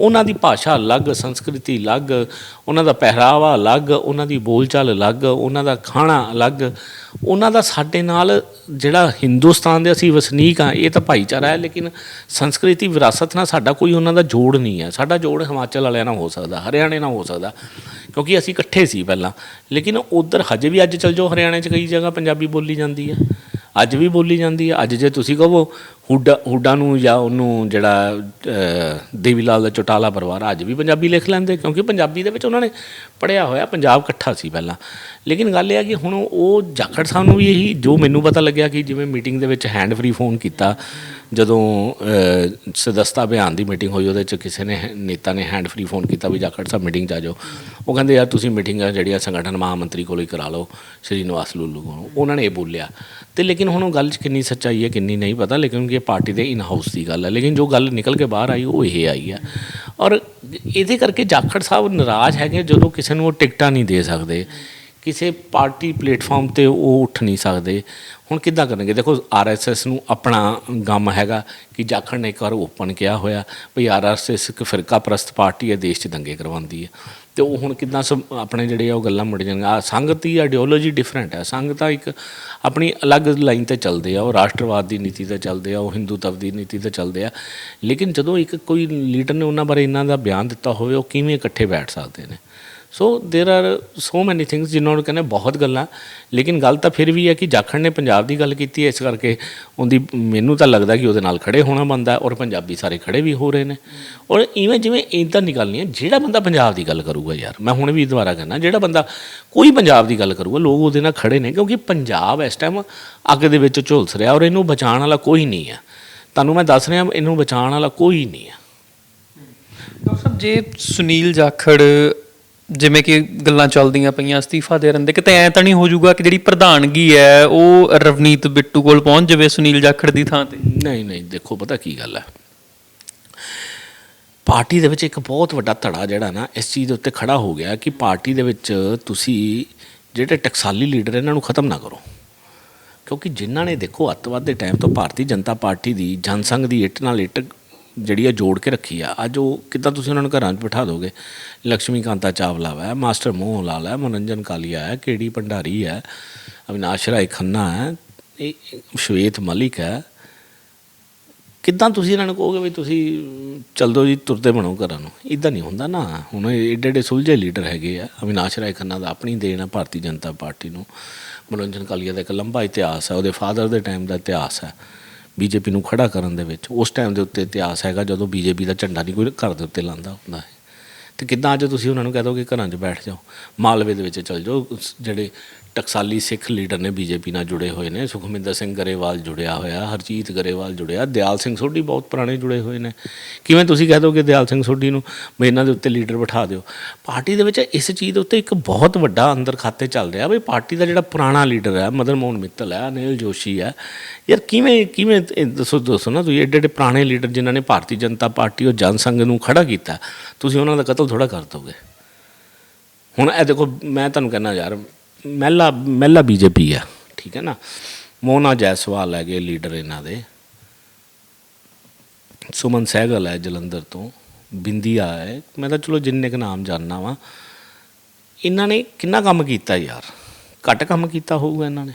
ਉਹਨਾਂ ਦੀ ਭਾਸ਼ਾ ਅਲੱਗ, ਸੰਸਕ੍ਰਿਤੀ ਅਲੱਗ, ਉਹਨਾਂ ਦਾ ਪਹਿਰਾਵਾ ਅਲੱਗ, ਉਹਨਾਂ ਦੀ ਬੋਲਚਾਲ ਅਲੱਗ, ਉਹਨਾਂ ਦਾ ਖਾਣਾ ਅਲੱਗ। ਉਹਨਾਂ ਦਾ ਸਾਡੇ ਨਾਲ ਜਿਹੜਾ ਹਿੰਦੁਸਤਾਨ ਦੇ ਅਸੀਂ ਵਸਨੀਕ ਆ, ਇਹ ਤਾਂ ਭਾਈਚਾਰਾ ਹੈ, ਲੇਕਿਨ ਸੰਸਕ੍ਰਿਤੀ, ਵਿਰਾਸਤ ਨਾਲ ਸਾਡਾ ਕੋਈ ਉਹਨਾਂ ਦਾ ਜੋੜ ਨਹੀਂ ਹੈ। ਸਾਡਾ ਜੋੜ ਹਿਮਾਚਲ ਵਾਲਿਆਂ ਨਾਲ ਹੋ ਸਕਦਾ, ਹਰਿਆਣੇ ਨਾਲ ਹੋ ਸਕਦਾ। ਕਿਉਂਕਿ ਅਸੀਂ ਇਕੱਠੇ ਸੀ ਪਹਿਲਾਂ। ਲੇਕਿਨ ਉਧਰ ਹਜੇ ਵੀ ਅੱਜ ਚਲ ਜਾਓ, ਹਰਿਆਣੇ 'ਚ ਕਈ ਜਗ੍ਹਾ ਪੰਜਾਬੀ ਬੋਲੀ ਜਾਂਦੀ ਹੈ। ਅੱਜ ਵੀ ਬੋਲੀ ਜਾਂਦੀ ਹੈ। ਅੱਜ ਜੇ ਤੁਸੀਂ ਕਹੋ ਹੁੱਡਾ ਹੁੱਡਾ ਨੂੰ ਜਾਂ ਉਹਨੂੰ ਜਿਹੜਾ ਦੇਵੀ ਲਾਲ ਦਾ ਚੋਟਾਲਾ ਪਰਿਵਾਰ ਅੱਜ ਵੀ ਪੰਜਾਬੀ ਲਿਖ ਲੈਂਦੇ, ਕਿਉਂਕਿ ਪੰਜਾਬੀ ਦੇ ਵਿੱਚ ਉਹਨਾਂ ਨੇ ਪੜਿਆ ਹੋਇਆ, ਪੰਜਾਬ ਇਕੱਠਾ ਸੀ ਪਹਿਲਾਂ। ਲੇਕਿਨ ਗੱਲ ਇਹ ਹੈ ਕਿ ਹੁਣ ਉਹ ਜਾਖੜ ਸਾਹਿਬ ਨੂੰ ਵੀ ਇਹੀ ਜੋ ਮੈਨੂੰ ਪਤਾ ਲੱਗਿਆ ਕਿ ਜਿਵੇਂ ਮੀਟਿੰਗ ਦੇ ਵਿੱਚ ਹੈਂਡ ਫ੍ਰੀ ਫੋਨ ਕੀਤਾ, ਜਦੋਂ ਸਦਸਤਾ ਅਭਿਆਨ ਦੀ ਮੀਟਿੰਗ ਹੋਈ, ਉਹਦੇ ਚ ਕਿਸੇ ਨੇ ਨੇਤਾ ਨੇ ਹੈਂਡ ਫ੍ਰੀ ਫੋਨ ਕੀਤਾ ਵੀ ਜਾਖੜ ਸਾਹਿਬ ਮੀਟਿੰਗ 'ਚ ਆ ਜਾਓ। ਉਹ ਕਹਿੰਦੇ, ਯਾਰ, ਤੁਸੀਂ ਮੀਟਿੰਗ ਆ ਜਿਹੜੀ ਆ ਸੰਗਠਨ ਮਹਾਮੰਤਰੀ ਕੋਲੋਂ ਹੀ ਕਰਾ ਲਓ, ਸ਼੍ਰੀ ਨਿਵਾਸ ਲੁੱਲੂ ਕੋਲੋਂ। ਉਹਨਾਂ ਨੇ ਇਹ ਬੋਲਿਆ। ਤੇ ਲੇਕਿਨ ਹੁਣ ਉਹ ਗੱਲ 'ਚ ਕਿੰਨੀ ਸੱਚਾਈ ਹੈ, ਕਿੰਨੀ ਨਹੀਂ ਪਤਾ, ਲੇਕਿਨ ਕਿ ਇਹ ਪਾਰਟੀ ਦੇ ਇਨ ਹਾਊਸ ਦੀ ਗੱਲ ਹੈ, ਲੇਕਿਨ ਜੋ ਗੱਲ ਨਿਕਲ ਕੇ ਬਾਹਰ ਆਈ, ਉਹ ਇਹ ਆਈ ਹੈ। ਔਰ ਇਹਦੇ ਕਰਕੇ ਜਾਖੜ ਸਾਹਿਬ ਨਾਰਾਜ਼ ਹੈਗੇ ਜਦੋਂ ਕਿਸੇ ਨੂੰ ਉਹ ਟਿਕਟਾਂ ਨਹੀਂ ਦੇ ਸਕਦੇ। ਕਿਸੇ ਪਾਰਟੀ ਪਲੇਟਫਾਰਮ ਤੇ ਉਹ ਉੱਠ ਨਹੀਂ ਸਕਦੇ। ਹੁਣ ਕਿੱਦਾਂ ਕਰਨਗੇ? ਦੇਖੋ ਆਰਐਸਐਸ ਨੂੰ ਆਪਣਾ ਗਮ ਹੈਗਾ ਕਿ ਜਾਖੜ ਨੇ ਇੱਕ ਵਾਰ ਓਪਨ ਕਿਹਾ ਹੋਇਆ ਵੀ ਆਰਐਸਐਸ ਇੱਕ ਫਿਰਕਾ ਪ੍ਰਸਤ ਪਾਰਟੀ ਹੈ, ਦੇਸ਼ 'ਚ ਦੰਗੇ ਕਰਵਾਉਂਦੀ ਹੈ। ਤੇ ਉਹ ਹੁਣ ਕਿੱਦਾਂ ਸਭ ਆਪਣੇ ਜਿਹੜੇ ਆ ਉਹ ਗੱਲਾਂ ਮੁੜ ਜਾਣਗੀਆਂ। ਆਹ ਸੰਗਤ ਦੀ ਆਈਡੀਓਲੋਜੀ ਡਿਫਰੈਂਟ ਹੈ। ਸੰਘ ਤਾਂ ਇੱਕ ਆਪਣੀ ਅਲੱਗ ਲਾਈਨ ਤੇ ਚੱਲਦੇ ਆ। ਉਹ ਰਾਸ਼ਟਰਵਾਦ ਦੀ ਨੀਤੀ ਤੇ ਚੱਲਦੇ ਆ, ਉਹ ਹਿੰਦੂਤਵ ਦੀ ਨੀਤੀ ਤੇ ਚੱਲਦੇ ਆ। ਲੇਕਿਨ ਜਦੋਂ ਇੱਕ ਕੋਈ ਲੀਡਰ ਨੇ ਉਹਨਾਂ ਬਾਰੇ ਇਹਨਾਂ ਦਾ ਬਿਆਨ ਦਿੱਤਾ ਹੋਵੇ, ਉਹ ਕਿਵੇਂ ਇਕੱਠੇ ਬੈਠ ਸਕਦੇ ਨੇ? So there are so many things ਜਿਨ੍ਹਾਂ ਨੂੰ ਕਹਿੰਦੇ ਬਹੁਤ ਗੱਲਾਂ ਲੇਕਿਨ ਗੱਲ ਤਾਂ ਫਿਰ ਵੀ ਹੈ ਕਿ ਜਾਖੜ ਨੇ ਪੰਜਾਬ ਦੀ ਗੱਲ ਕੀਤੀ ਹੈ ਇਸ ਕਰਕੇ ਉਹਦੀ ਮੈਨੂੰ ਤਾਂ ਲੱਗਦਾ ਕਿ ਉਹਦੇ ਨਾਲ ਖੜੇ ਹੋਣਾ ਬੰਦਾ ਔਰ ਪੰਜਾਬੀ ਸਾਰੇ ਖੜੇ ਵੀ ਹੋ ਰਹੇ ਨੇ ਔਰ ਇਵੇਂ ਜਿਵੇਂ ਇਦਾਂ ਦੀ ਗੱਲ ਨਹੀਂ ਹੈ ਜਿਹੜਾ ਬੰਦਾ ਪੰਜਾਬ ਦੀ ਗੱਲ ਕਰੂਗਾ ਯਾਰ ਮੈਂ ਹੁਣ ਵੀ ਦੁਬਾਰਾ ਕਹਿੰਦਾ ਜਿਹੜਾ ਬੰਦਾ ਕੋਈ ਪੰਜਾਬ ਦੀ ਗੱਲ ਕਰੂਗਾ ਲੋਕ ਉਹਦੇ ਨਾਲ ਖੜੇ ਨੇ ਕਿਉਂਕਿ ਪੰਜਾਬ ਇਸ ਟਾਈਮ ਅੱਗ ਦੇ ਵਿੱਚ ਝੁਲਸ ਰਿਹਾ ਔਰ ਇਹਨੂੰ ਬਚਾਉਣ ਵਾਲਾ ਕੋਈ ਨਹੀਂ ਹੈ ਤੁਹਾਨੂੰ ਮੈਂ ਦੱਸ ਰਿਹਾ ਇਹਨੂੰ ਬਚਾਉਣ ਵਾਲਾ ਕੋਈ ਨਹੀਂ ਹੈ ਡਾਕਟਰ ਸਾਹਿਬ ਜੇ ਸੁਨੀਲ ਜਾਖੜ ਜਿਵੇਂ ਕਿ ਗੱਲਾਂ ਚੱਲਦੀਆਂ ਪਈਆਂ ਅਸਤੀਫਾ ਦੇ ਰੰਦੇ, ਕਿਤੇ ਐ ਤਾਂ ਨਹੀਂ ਹੋ ਜਾਊਗਾ ਕਿ ਜਿਹੜੀ ਪ੍ਰਧਾਨਗੀ ਹੈ, ਉਹ ਰਵਨੀਤ ਬਿੱਟੂ ਕੋਲ ਪਹੁੰਚ ਜਾਵੇ ਸੁਨੀਲ ਜਾਖੜ ਦੀ ਥਾਂ ਤੇ? ਨਹੀਂ ਨਹੀਂ, ਦੇਖੋ, ਪਤਾ ਕੀ ਗੱਲ ਹੈ? ਪਾਰਟੀ ਦੇ ਵਿੱਚ ਇੱਕ ਬਹੁਤ ਵੱਡਾ ਧੜਾ ਜਿਹੜਾ ਨਾ, ਇਸ ਚੀਜ਼ ਦੇ ਉੱਤੇ ਖੜਾ ਹੋ ਗਿਆ ਕਿ ਪਾਰਟੀ ਦੇ ਵਿੱਚ ਤੁਸੀਂ ਜਿਹੜੇ ਟਕਸਾਲੀ ਲੀਡਰ ਇਹਨਾਂ ਨੂੰ ਖਤਮ ਨਾ ਕਰੋ। ਕਿਉਂਕਿ ਜਿਨ੍ਹਾਂ ਨੇ ਦੇਖੋ, ਅੱਤਵਾਦ ਦੇ ਟਾਈਮ ਤੋਂ ਭਾਰਤੀ ਜਨਤਾ ਪਾਰਟੀ ਦੀ, ਜਨਸੰਘ ਦੀ ਇੱਟ ਨਾਲ ਇੱਟ ਜਿਹੜੀ ਆ ਜੋੜ ਕੇ ਰੱਖੀ ਆ, ਅੱਜ ਉਹ ਕਿੱਦਾਂ ਤੁਸੀਂ ਉਹਨਾਂ ਨੂੰ ਘਰਾਂ 'ਚ ਬਿਠਾ ਦੋਗੇ? ਲక్ష్ਮੀ ਕਾਂਤਾ ਚਾਵਲਾ ਹੈ ਮਾਸਟਰ ਮੋਹਨ ਲਾਲ ਹੈ, ਮਨੋਰੰਜਨ ਕਾਲੀਆ ਹੈ, ਕੇਡੀ ਭੰਡਾਰੀ ਹੈ, ਅਵਿਨਾਸ਼ ਰਾਏ ਖੰਨਾ ਹੈ, ਇਹ ਸ਼ਵੇਤ ਮਲਿਕ ਹੈ। ਕਿੱਦਾਂ ਤੁਸੀਂ ਇਹਨਾਂ ਨੂੰ ਕਹੋਗੇ ਵੀ ਤੁਸੀਂ ਚੱਲ ਦਿਓ ਜੀ, ਤੁਰਦੇ ਬਣੋ ਘਰਾਂ ਨੂੰ? ਇਦਾਂ ਨਹੀਂ ਹੁੰਦਾ ਨਾ। ਹੁਣ ਇਹ ਏਡੇ ਏਡੇ ਸੁਲਝੇ ਲੀਡਰ ਹੈਗੇ ਆ। ਅਵਿਨਾਸ਼ ਰਾਏ ਖੰਨਾ ਦਾ ਆਪਣੀ ਦੇਣ ਆ ਭਾਰਤੀ ਜਨਤਾ ਪਾਰਟੀ ਨੂੰ। ਮਨੋਰੰਜਨ ਕਾਲੀਆ ਦਾ ਇੱਕ ਲੰਬਾ ਇਤਿਹਾਸ ਹੈ, ਉਹਦੇ ਫਾਦਰ ਦੇ ਟਾਈਮ ਦਾ ਇਤਿਹਾਸ ਹੈ। ਬੀਜੇਪੀ ਨੂੰ ਖੜਾ ਕਰਨ ਦੇ ਵਿੱਚ, ਉਸ ਟਾਈਮ ਦੇ ਉੱਤੇ ਇਤਿਹਾਸ ਹੈਗਾ, ਜਦੋਂ ਬੀਜੇਪੀ ਦਾ ਝੰਡਾ ਨਹੀਂ ਕੋਈ ਘਰ ਦੇ ਉੱਤੇ ਲਾਂਦਾ ਹੁੰਦਾ ਹੈ। ਤੇ ਕਿੱਦਾਂ ਅੱਜ ਤੁਸੀਂ ਉਹਨਾਂ ਨੂੰ ਕਹਿ ਦੋਗੇ ਘਰਾਂ 'ਚ ਬੈਠ ਜਾਓ, ਮਾਲਵੇ ਦੇ ਵਿੱਚ ਚਲ ਜਾਓ ਜਿਹੜੇ ਟਕਸਾਲੀ ਸਿੱਖ ਲੀਡਰ ਨੇ ਬੀਜੇਪੀ ਨਾਲ ਜੁੜੇ ਹੋਏ ਨੇ, ਸੁਖਮਿੰਦਰ ਸਿੰਘ ਗਰੇਵਾਲ ਜੁੜਿਆ ਹੋਇਆ, ਹਰਜੀਤ ਗਰੇਵਾਲ ਜੁੜਿਆ, ਦਿਆਲ ਸਿੰਘ ਸੋਢੀ ਬਹੁਤ ਪੁਰਾਣੇ ਜੁੜੇ ਹੋਏ ਨੇ। ਕਿਵੇਂ ਤੁਸੀਂ ਕਹਿ ਦੋਗੇ ਦਿਆਲ ਸਿੰਘ ਸੋਢੀ ਨੂੰ? ਵੀ ਇਹਨਾਂ ਦੇ ਉੱਤੇ ਲੀਡਰ ਬਿਠਾ ਦਿਓ। ਪਾਰਟੀ ਦੇ ਵਿੱਚ ਇਸ ਚੀਜ਼ ਦੇ ਉੱਤੇ ਇੱਕ ਬਹੁਤ ਵੱਡਾ ਅੰਦਰ ਖਾਤੇ ਚੱਲ ਰਿਹਾ ਵੀ ਪਾਰਟੀ ਦਾ ਜਿਹੜਾ ਪੁਰਾਣਾ ਲੀਡਰ ਹੈ ਮਦਨ ਮੋਹਨ ਮਿੱਤਲ ਹੈ, ਅਨਿਲ ਜੋਸ਼ੀ ਹੈ। ਯਾਰ ਕਿਵੇਂ ਕਿਵੇਂ ਦੱਸੋ ਦੱਸੋ ਨਾ ਤੁਸੀਂ ਐਡੇ ਐਡੇ ਪੁਰਾਣੇ ਲੀਡਰ ਜਿਨ੍ਹਾਂ ਨੇ ਭਾਰਤੀ ਜਨਤਾ ਪਾਰਟੀ ਔਰ ਜਨਸੰਘ ਨੂੰ ਖੜਾ ਕੀਤਾ, ਤੁਸੀਂ ਉਹਨਾਂ ਦਾ ਕਤਲ ਥੋੜਾ ਕਰ ਦੋਗੇ? ਹੁਣ ਇਹ ਦੇਖੋ, ਮੈਂ ਤੁਹਾਨੂੰ ਕਹਿੰਦਾ ਯਾਰ ਮਹਿਲਾ ਮਹਿਲਾ ਬੀਜੇਪੀ ਆ, ਠੀਕ ਹੈ ਨਾ? ਮੋਨਾ ਜੈਸਵਾਲ ਹੈਗੇ ਲੀਡਰ ਇਹਨਾਂ ਦੇ। ਸੁਮਨ ਸਹਿਗਲ ਹੈ ਜਲੰਧਰ ਤੋਂ, ਬਿੰਦੀਆ ਹੈ। ਮੈਂ ਤਾਂ ਚਲੋ ਜਿੰਨੇ ਕ ਨਾਮ ਜਾਣਨਾ ਵਾ। ਇਹਨਾਂ ਨੇ ਕਿੰਨਾ ਕੰਮ ਕੀਤਾ ਯਾਰ? ਘੱਟ ਕੰਮ ਕੀਤਾ ਹੋਊਗਾ ਇਹਨਾਂ ਨੇ।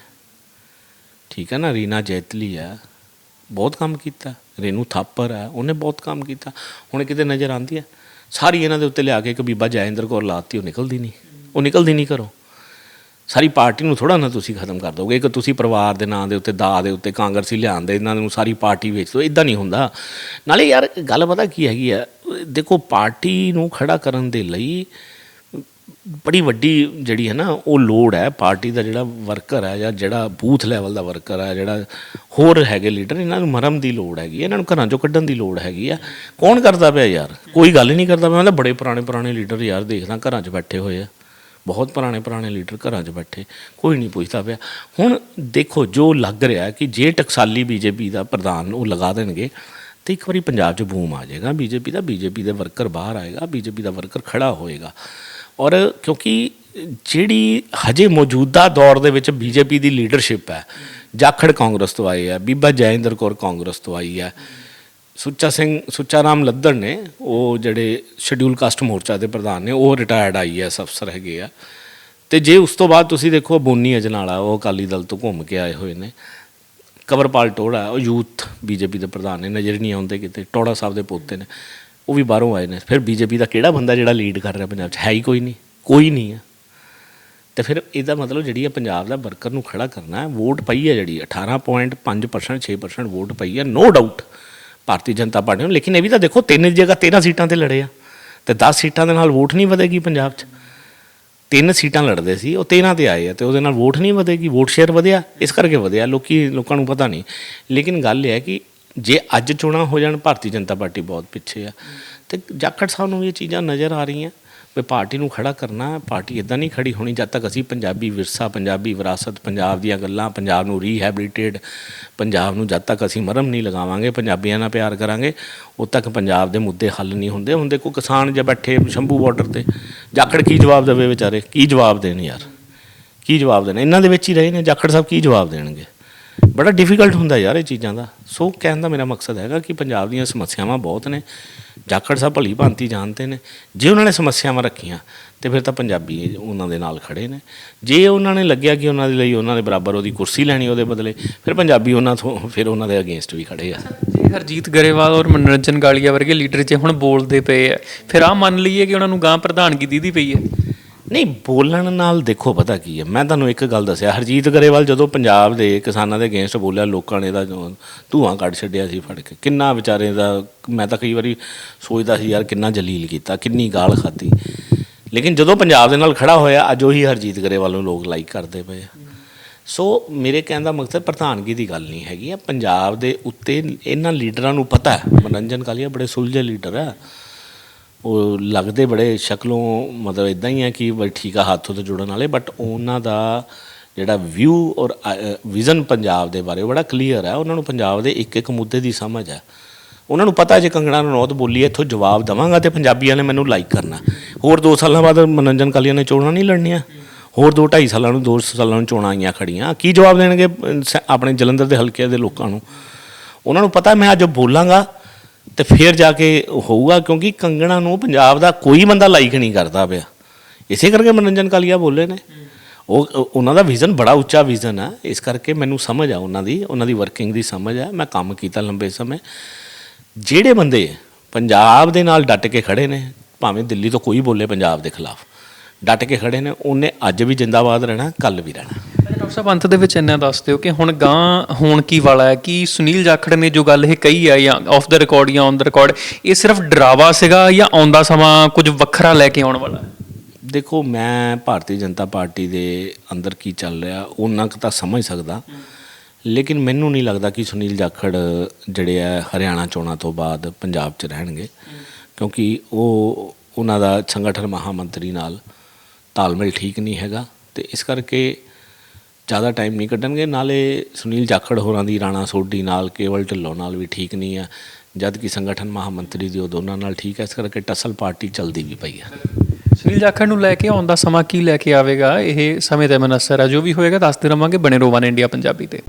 ਠੀਕ ਹੈ ਨਾ? ਰੀਨਾ ਜੈਤਲੀ ਹੈ, ਬਹੁਤ ਕੰਮ ਕੀਤਾ। ਰੇਨੂ ਥਾਪਰ ਹੈ, ਉਹਨੇ ਬਹੁਤ ਕੰਮ ਕੀਤਾ। ਹੁਣ ਕਿਤੇ ਨਜ਼ਰ ਆਉਂਦੀ ਹੈ। ਸਾਰੀ ਇਹਨਾਂ ਦੇ ਉੱਤੇ ਲਿਆ ਕੇ ਇੱਕ ਬੀਬਾ ਜੈਇੰਦਰ ਕੌਰ ਲਾਤੀ, ਉਹ ਨਿਕਲਦੀ ਨਹੀਂ। ਉਹ ਨਿਕਲਦੀ ਨਹੀਂ ਕਰੋ ਸਾਰੀ ਪਾਰਟੀ ਨੂੰ ਥੋੜਾ ਨਾ ਤੁਸੀਂ ਖਤਮ ਕਰ ਦੋਗੇ। ਇੱਕ ਤੁਸੀਂ ਪਰਿਵਾਰ ਦੇ ਨਾਂ ਦੇ ਉੱਤੇ ਦਾ ਦੇ ਉੱਤੇ ਕਾਂਗਰਸੀ ਲਿਆਂਦੇ ਇਹਨਾਂ ਨੂੰ ਸਾਰੀ ਪਾਰਟੀ ਵੇਚ ਦੋ ਇਦਾਂ ਨਹੀਂ ਹੁੰਦਾ। ਨਾਲੇ ਯਾਰ ਗੱਲ ਪਤਾ ਕੀ ਹੈਗੀ ਆ ਦੇਖੋ ਪਾਰਟੀ ਨੂੰ ਖੜਾ ਕਰਨ ਦੇ ਲਈ ਬੜੀ ਵੱਡੀ ਜਿਹੜੀ ਹੈ ਨਾ ਉਹ ਲੋੜ ਹੈ। ਪਾਰਟੀ ਦਾ ਜਿਹੜਾ ਵਰਕਰ ਹੈ ਜਾਂ ਜਿਹੜਾ ਬੂਥ ਲੈਵਲ ਦਾ ਵਰਕਰ ਹੈ ਜਿਹੜਾ ਹੋਰ ਹੈਗੇ ਲੀਡਰ ਇਹਨਾਂ ਨੂੰ ਮਰਮ ਦੀ ਲੋੜ ਹੈਗੀ ਹੈ, ਇਹਨਾਂ ਨੂੰ ਘਰਾਂ ਚੋਂ ਕੱਢਣ ਦੀ ਲੋੜ ਹੈਗੀ ਆ ਕੌਣ ਕਰਦਾ ਪਿਆ ਯਾਰ? ਕੋਈ ਗੱਲ ਨਹੀਂ ਕਰਦਾ ਪਿਆ। ਮੈਂ ਤਾਂ ਬੜੇ ਪੁਰਾਣੇ ਪੁਰਾਣੇ ਲੀਡਰ ਯਾਰ ਦੇਖਦਾ ਘਰਾਂ 'ਚ ਬੈਠੇ ਹੋਏ ਆ। ਬਹੁਤ ਪੁਰਾਣੇ ਪੁਰਾਣੇ ਲੀਡਰ ਘਰਾਂ 'ਚ ਬੈਠੇ, ਕੋਈ ਨਹੀਂ ਪੁੱਛਦਾ ਪਿਆ। ਹੁਣ ਦੇਖੋ, ਜੋ ਲੱਗ ਰਿਹਾ ਕਿ ਜੇ ਟਕਸਾਲੀ ਬੀਜੇਪੀ ਦਾ ਪ੍ਰਧਾਨ ਉਹ ਲਗਾ ਦੇਣਗੇ, ਤੇ ਇੱਕ ਵਾਰੀ ਪੰਜਾਬ 'ਚ ਬੂਮ ਆ ਜਾਏਗਾ। ਬੀਜੇਪੀ ਦਾ, ਬੀਜੇਪੀ ਦੇ ਵਰਕਰ ਬਾਹਰ ਆਏਗਾ, ਬੀਜੇਪੀ ਦਾ ਵਰਕਰ ਖੜਾ ਹੋਏਗਾ। ਔਰ ਕਿਉਂਕਿ ਜਿਹੜੀ ਹਜੇ ਮੌਜੂਦਾ ਦੌਰ ਦੇ ਵਿੱਚ ਬੀਜੇਪੀ ਦੀ ਲੀਡਰਸ਼ਿਪ ਹੈ, ਜਾਖੜ ਕਾਂਗਰਸ ਤੋਂ ਆਏ ਹੈ, ਬੀਬਾ ਜੈਇੰਦਰ ਕੌਰ ਕਾਂਗਰਸ ਤੋਂ ਆਈ ਹੈ ਸੁੱਚਾ ਸਿੰਘ, ਸੁੱਚਾ ਰਾਮ ਲੱਦੜ ਨੇ, ਉਹ ਜਿਹੜੇ ਸ਼ਡਿਊਲ ਕਾਸਟ ਮੋਰਚਾ ਦੇ ਪ੍ਰਧਾਨ ਨੇ, ਉਹ ਰਿਟਾਇਰਡ ਆਈਐਸ ਅਫਸਰ ਹੈਗੇ ਆ। ਤੇ ਜੇ ਉਸ ਤੋਂ ਬਾਅਦ ਤੁਸੀਂ ਦੇਖੋ ਬੋਨੀ ਅਜਨਾਲਾ, ਉਹ ਅਕਾਲੀ ਦਲ ਤੋਂ ਘੁੰਮ ਕੇ ਆਏ ਹੋਏ ਨੇ। ਕਵਰਪਾਲ ਟੋੜਾ, ਉਹ ਯੂਥ ਬੀਜੇਪੀ ਦੇ ਪ੍ਰਧਾਨ ਨੇ, ਨਜ਼ਰ ਨਹੀਂ ਆਉਂਦੇ ਕਿਤੇ। ਟੋੜਾ ਸਾਹਿਬ ਦੇ ਪੋਤੇ ਨੇ, ਉਹ ਵੀ ਬਾਹਰੋਂ ਆਏ ਨੇ। ਫਿਰ ਬੀਜੇਪੀ ਦਾ ਕਿਹੜਾ ਬੰਦਾ ਜਿਹੜਾ ਲੀਡ ਕਰ ਰਿਹਾ ਪੰਜਾਬ 'ਚ? ਹੈ ਹੀ ਕੋਈ ਨਹੀਂ ਕੋਈ ਨਹੀਂ ਹੈ ਤੇ ਫਿਰ ਇਹਦਾ ਮਤਲਬ ਜਿਹੜੀ ਹੈ ਪੰਜਾਬ ਦਾ ਵਰਕਰ ਨੂੰ ਖੜਾ ਕਰਨਾ ਹੈ, ਵੋਟ ਪਈ ਹੈ ਜਿਹੜੀ 18.5% 6% ਵੋਟ ਪਈ ਹੈ no doubt Bharatiya Janata party ਨੂੰ। ਲੇਕਿਨ ਇਹ ਵੀ ਤਾਂ ਦੇਖੋ, ਤਿੰਨ ਜਗ੍ਹਾ 13 ਸੀਟਾਂ ਤੇ ਲੜੇ ਆ। ਤੇ 10 ਸੀਟਾਂ ਦੇ ਨਾਲ ਵੋਟ ਨਹੀਂ ਵਧੇਗੀ ਪੰਜਾਬ 'ਚ। ਤਿੰਨ ਸੀਟਾਂ ਲੜਦੇ ਸੀ, ਉਹ 13 ਤੇ ਆਏ ਆ ਤੇ ਉਹਦੇ ਨਾਲ ਵੋਟ ਨਹੀਂ ਵਧੇਗੀ। ਵੋਟ ਸ਼ੇਅਰ ਵਧਿਆ, ਇਸ ਕਰਕੇ ਵਧਿਆ, ਲੋਕੀ, ਲੋਕਾਂ ਨੂੰ ਪਤਾ ਨਹੀਂ। ਲੇਕਿਨ ਗੱਲ ਇਹ ਹੈ ਕਿ ਜੇ ਅੱਜ ਚੋਣਾਂ ਹੋ ਜਾਣ, ਭਾਰਤੀ ਜਨਤਾ ਪਾਰਟੀ ਬਹੁਤ ਪਿੱਛੇ ਆ। ਤੇ ਜਾਖੜ ਸਾਹਿਬ ਨੂੰ ਵੀ ਇਹ ਚੀਜ਼ਾਂ ਨਜ਼ਰ ਆ ਰਹੀਆਂ। ਵੀ ਪਾਰਟੀ ਨੂੰ ਖੜਾ ਕਰਨਾ, ਪਾਰਟੀ ਇਦਾਂ ਨਹੀਂ ਖੜੀ ਹੋਣੀ ਜਦ ਤੱਕ ਅਸੀਂ ਪੰਜਾਬੀ ਵਿਰਸਾ, ਪੰਜਾਬੀ ਵਿਰਾਸਤ, ਪੰਜਾਬ ਦੀਆਂ ਗੱਲਾਂ, ਪੰਜਾਬ ਨੂੰ ਰੀਹੈਬਿਲਿਟੇਟ ਪੰਜਾਬ ਨੂੰ ਜਦ ਤੱਕ ਅਸੀਂ ਮਰਮ ਨਹੀਂ ਲਗਾਵਾਂਗੇ, ਪੰਜਾਬੀਆਂ ਨਾਲ ਪਿਆਰ ਕਰਾਂਗੇ, ਉਦ ਤੱਕ ਪੰਜਾਬ ਦੇ ਮੁੱਦੇ ਹੱਲ ਨਹੀਂ ਹੁੰਦੇ। ਹੁਣ ਦੇਖੋ ਕਿਸਾਨ ਜੇ ਬੈਠੇ ਸ਼ੰਭੂ ਬਾਰਡਰ ਤੇ, ਜਾਖੜ ਕੀ ਜਵਾਬ ਦੇਵੇ ਵਿਚਾਰੇ? ਕੀ ਜਵਾਬ ਦੇਣ ਯਾਰ? ਕੀ ਜਵਾਬ ਦੇਣਾ? ਇਹਨਾਂ ਦੇ ਵਿੱਚ ਹੀ ਰਹੇ ਨੇ, ਜਾਖੜ ਸਾਹਿਬ ਕੀ ਜਵਾਬ ਦੇਣਗੇ? ਬੜਾ ਡਿਫਿਕਲਟ ਹੁੰਦਾ ਯਾਰ ਇਹ ਚੀਜ਼ਾਂ ਦਾ। ਸੋ ਕਹਿਣ ਦਾ ਮੇਰਾ ਮਕਸਦ ਹੈਗਾ ਕਿ ਪੰਜਾਬ ਦੀਆਂ ਸਮੱਸਿਆਵਾਂ ਬਹੁਤ ਨੇ, ਜਾਖੜ ਸਾਹਿਬ ਭਲੀ ਭਾਂਤੀ ਜਾਣਦੇ ਨੇ। ਜੇ ਉਹਨਾਂ ਨੇ ਸਮੱਸਿਆਵਾਂ ਰੱਖੀਆਂ, ਤੇ ਫਿਰ ਤਾਂ ਪੰਜਾਬੀ ਉਹਨਾਂ ਦੇ ਨਾਲ ਖੜੇ ਨੇ। ਜੇ ਉਹਨਾਂ ਨੇ ਲੱਗਿਆ ਕਿ ਉਹਨਾਂ ਦੇ ਲਈ ਉਹਨਾਂ ਦੇ ਬਰਾਬਰ ਉਹਦੀ ਕੁਰਸੀ ਲੈਣੀ ਉਹਦੇ ਬਦਲੇ, ਫਿਰ ਪੰਜਾਬੀ ਉਹਨਾਂ ਤੋਂ, ਫਿਰ ਉਹਨਾਂ ਦੇ ਅਗੇਂਸਟ ਵੀ ਖੜੇ ਆ। ਜੇ ਹਰਜੀਤ ਗਰੇਵਾਲ ਔਰ ਮਨੋਰੰਜਨ ਗਾਲੀਆ ਵਰਗੇ ਲੀਡਰ ਜੇ ਹੁਣ ਬੋਲਦੇ ਪਏ ਆ, ਫਿਰ ਆ ਮੰਨ ਲਈਏ ਕਿ ਉਹਨਾਂ ਨੂੰ ਗਾਂ ਪ੍ਰਧਾਨਗੀ ਦੀਦੀ ਪਈ ਹੈ। ਨਹੀਂ, ਬੋਲਣ ਨਾਲ ਦੇਖੋ, ਪਤਾ ਕੀ ਹੈ? ਮੈਂ ਤੁਹਾਨੂੰ ਇੱਕ ਗੱਲ ਦੱਸਿਆ, ਹਰਜੀਤ ਗਰੇਵਾਲ ਜਦੋਂ ਪੰਜਾਬ ਦੇ ਕਿਸਾਨਾਂ ਦੇ ਅਗੇਂਸਟ ਬੋਲਿਆ, ਲੋਕਾਂ ਨੇ ਇਹਦਾ ਜੋ ਧੂਆਂ ਕੱਢ ਛੱਡਿਆ ਸੀ ਫੜ ਕੇ। ਕਿੰਨਾ ਵਿਚਾਰੇ ਦਾ, ਮੈਂ ਤਾਂ ਕਈ ਵਾਰੀ ਸੋਚਦਾ ਸੀ, ਯਾਰ ਕਿੰਨਾ ਜਲੀਲ ਕੀਤਾ, ਕਿੰਨੀ ਗਾਲ ਖਾਧੀ। ਲੇਕਿਨ ਜਦੋਂ ਪੰਜਾਬ ਦੇ ਨਾਲ ਖੜਾ ਹੋਇਆ, ਅੱਜ ਉਹੀ ਹਰਜੀਤ ਗਰੇਵਾਲ ਨੂੰ ਲੋਕ ਲਾਈਕ ਕਰਦੇ ਪਏ ਆ। ਸੋ, ਮੇਰੇ ਕਹਿਣ ਦਾ ਮਕਸਦ ਪ੍ਰਧਾਨਗੀ ਦੀ ਗੱਲ ਨਹੀਂ ਹੈਗੀ ਆ। ਪੰਜਾਬ ਦੇ ਉੱਤੇ ਇਹਨਾਂ ਲੀਡਰਾਂ ਨੂੰ ਪਤਾ ਹੈ, ਮਨੋਰੰਜਨ ਕਾਲੀਆ ਬੜੇ ਸੁਲਝੇ ਲੀਡਰ ਆ। ਉਹ ਲੱਗਦੇ ਬੜੇ ਸ਼ਕਲੋਂ ਮਤਲਬ ਇਦਾਂ ਹੀ ਹੈ ਕਿ ਬਈ ਠੀਕ ਆ ਹੱਥੋਂ ਤੋਂ ਜੁੜਨ ਵਾਲੇ ਬਟ ਉਹਨਾਂ ਦਾ ਜਿਹੜਾ ਵਿਊ ਔਰ ਵਿਜ਼ਨ ਪੰਜਾਬ ਦੇ ਬਾਰੇ ਉਹ ਬੜਾ ਕਲੀਅਰ ਹੈ ਉਹਨਾਂ ਨੂੰ ਪੰਜਾਬ ਦੇ ਇੱਕ ਇੱਕ ਮੁੱਦੇ ਦੀ ਸਮਝ ਹੈ ਉਹਨਾਂ ਨੂੰ ਪਤਾ ਜੇ ਕੰਗਣਾ ਰਣੌਤ ਬੋਲੀ ਹੈ, ਇੱਥੋਂ ਜਵਾਬ ਦਵਾਂਗਾ ਤੇ ਪੰਜਾਬੀਆਂ ਨੇ ਮੈਨੂੰ ਲਾਈਕ ਕਰਨਾ। ਹੋਰ 2 ਸਾਲਾਂ ਬਾਅਦ ਮਨੋਰੰਜਨ ਕਾਲੀਆਂ ਨੇ ਚੋਣਾਂ ਨਹੀਂ ਲੜਨੀਆਂ। ਹੋਰ 2 2.5 ਸਾਲਾਂ ਨੂੰ 2 ਸਾਲਾਂ ਨੂੰ ਚੋਣਾਂ ਆਈਆਂ ਖੜੀਆਂ। ਕੀ ਜਵਾਬ ਦੇਣਗੇ ਸ- ਆਪਣੇ ਜਲੰਧਰ ਦੇ ਹਲਕੇ ਦੇ ਲੋਕਾਂ ਨੂੰ? ਉਹਨਾਂ ਨੂੰ ਪਤਾ ਮੈਂ ਅੱਜ ਬੋਲਾਂਗਾ। ਤੇ ਫਿਰ ਜਾ ਕੇ ਹੋਊਗਾ ਕਿਉਂਕਿ ਕੰਗਣਾ ਨੂੰ ਪੰਜਾਬ ਦਾ ਕੋਈ ਬੰਦਾ ਲਾਈਕ ਨਹੀਂ ਕਰਦਾ ਪਿਆ। ਇਸੇ ਕਰਕੇ ਮਨੋਰੰਜਨ ਕਾਲੀਆ ਬੋਲੇ ਨੇ। ਉਹ, ਉਹਨਾਂ ਦਾ ਵਿਜ਼ਨ ਬੜਾ ਉੱਚਾ ਵਿਜ਼ਨ ਹੈ ਇਸ ਕਰਕੇ ਮੈਨੂੰ ਸਮਝ ਆ ਉਹਨਾਂ ਦੀ ਉਹਨਾਂ ਦੀ ਵਰਕਿੰਗ ਦੀ ਸਮਝ ਆ। ਮੈਂ ਕੰਮ ਕੀਤਾ ਲੰਬੇ ਸਮੇਂ। ਜਿਹੜੇ ਬੰਦੇ ਪੰਜਾਬ ਦੇ ਨਾਲ ਡਟ ਕੇ ਖੜੇ ਨੇ, ਭਾਵੇਂ ਦਿੱਲੀ ਤੋਂ ਕੋਈ ਬੋਲੇ ਪੰਜਾਬ ਦੇ ਖਿਲਾਫ। ਡਟ ਕੇ ਖੜੇ ਨੇ ਉਹਨੇ ਅੱਜ ਵੀ ਜਿੰਦਾਬਾਦ ਰਹਿਣਾ ਕੱਲ ਵੀ ਰਹਿਣਾ। ਡਾਕਟਰ ਸਾਹਿਬ ਅੰਤ ਦੇ ਵਿੱਚ ਇੰਨਾ ਦੱਸ ਦਿਓ ਕਿ ਹੁਣ ਗਾਂ ਹੋਣ ਕੀ ਵਾਲਾ ਹੈ ਕਿ ਸੁਨੀਲ ਜਾਖੜ ਨੇ ਜੋ ਗੱਲ ਇਹ ਕਹੀ ਹੈ ਜਾਂ ਆਫ ਦਾ ਰਿਕਾਰਡ ਜਾਂ ਔਨ ਦਾ ਰਿਕਾਰਡ ਇਹ ਸਿਰਫ ਡਰਾਵਾ ਸੀਗਾ ਜਾਂ ਆਉਂਦਾ ਸਮਾਂ ਕੁਝ ਵੱਖਰਾ ਲੈ ਕੇ ਆਉਣ ਵਾਲਾ ਹੈ? ਦੇਖੋ ਮੈਂ ਭਾਰਤੀ ਜਨਤਾ ਪਾਰਟੀ ਦੇ ਅੰਦਰ ਕੀ ਚੱਲ ਰਿਹਾ ਉਹਨਾਂ ਕੁ ਤਾਂ ਸਮਝ ਸਕਦਾ। ਲੇਕਿਨ ਮੈਨੂੰ ਨਹੀਂ ਲੱਗਦਾ ਕਿ ਸੁਨੀਲ ਜਾਖੜ ਜਿਹੜੇ ਆ ਹਰਿਆਣਾ ਚੋਣਾਂ ਤੋਂ ਬਾਅਦ ਪੰਜਾਬ 'ਚ ਰਹਿਣਗੇ। ਕਿਉਂਕਿ ਉਹ ਉਹਨਾਂ ਦਾ ਸੰਗਠਨ ਮਹਾਮੰਤਰੀ ਨਾਲ ਤਾਲਮੇਲ ਠੀਕ ਨਹੀਂ ਹੈਗਾ ਤੇ ਇਸ ਕਰਕੇ ਜ਼ਿਆਦਾ ਟਾਈਮ ਨਹੀਂ ਕੱਢਣਗੇ। ਨਾਲੇ ਸੁਨੀਲ ਜਾਖੜ ਹੋਰਾਂ ਦੀ, ਰਾਣਾ ਸੋਢੀ ਨਾਲ, ਕੇਵਲ ਢਿੱਲੋਂ ਨਾਲ ਵੀ ਠੀਕ ਨਹੀਂ ਹੈ ਜਦ ਕਿ ਸੰਗਠਨ ਮਹਾਮੰਤਰੀ ਦੀ ਉਹ ਦੋਨਾਂ ਨਾਲ ਠੀਕ ਹੈ ਇਸ ਕਰਕੇ ਟਸਲ ਪਾਰਟੀ ਚੱਲਦੀ ਵੀ ਪਈ ਆ। ਸੁਨੀਲ ਜਾਖੜ ਨੂੰ ਲੈ ਕੇ ਆਉਣ ਦਾ ਸਮਾਂ ਕੀ ਲੈ ਕੇ ਆਵੇਗਾ? ਇਹ ਸਮੇਂ ਤੇ ਮਨਸਰ ਹੈ ਜੋ ਵੀ ਹੋਏਗਾ, ਦੱਸਦੇ ਰਵਾਂਗੇ ਬਣੇ ਰੋਵਾਨ ਇੰਡੀਆ ਪੰਜਾਬੀ ਤੇ।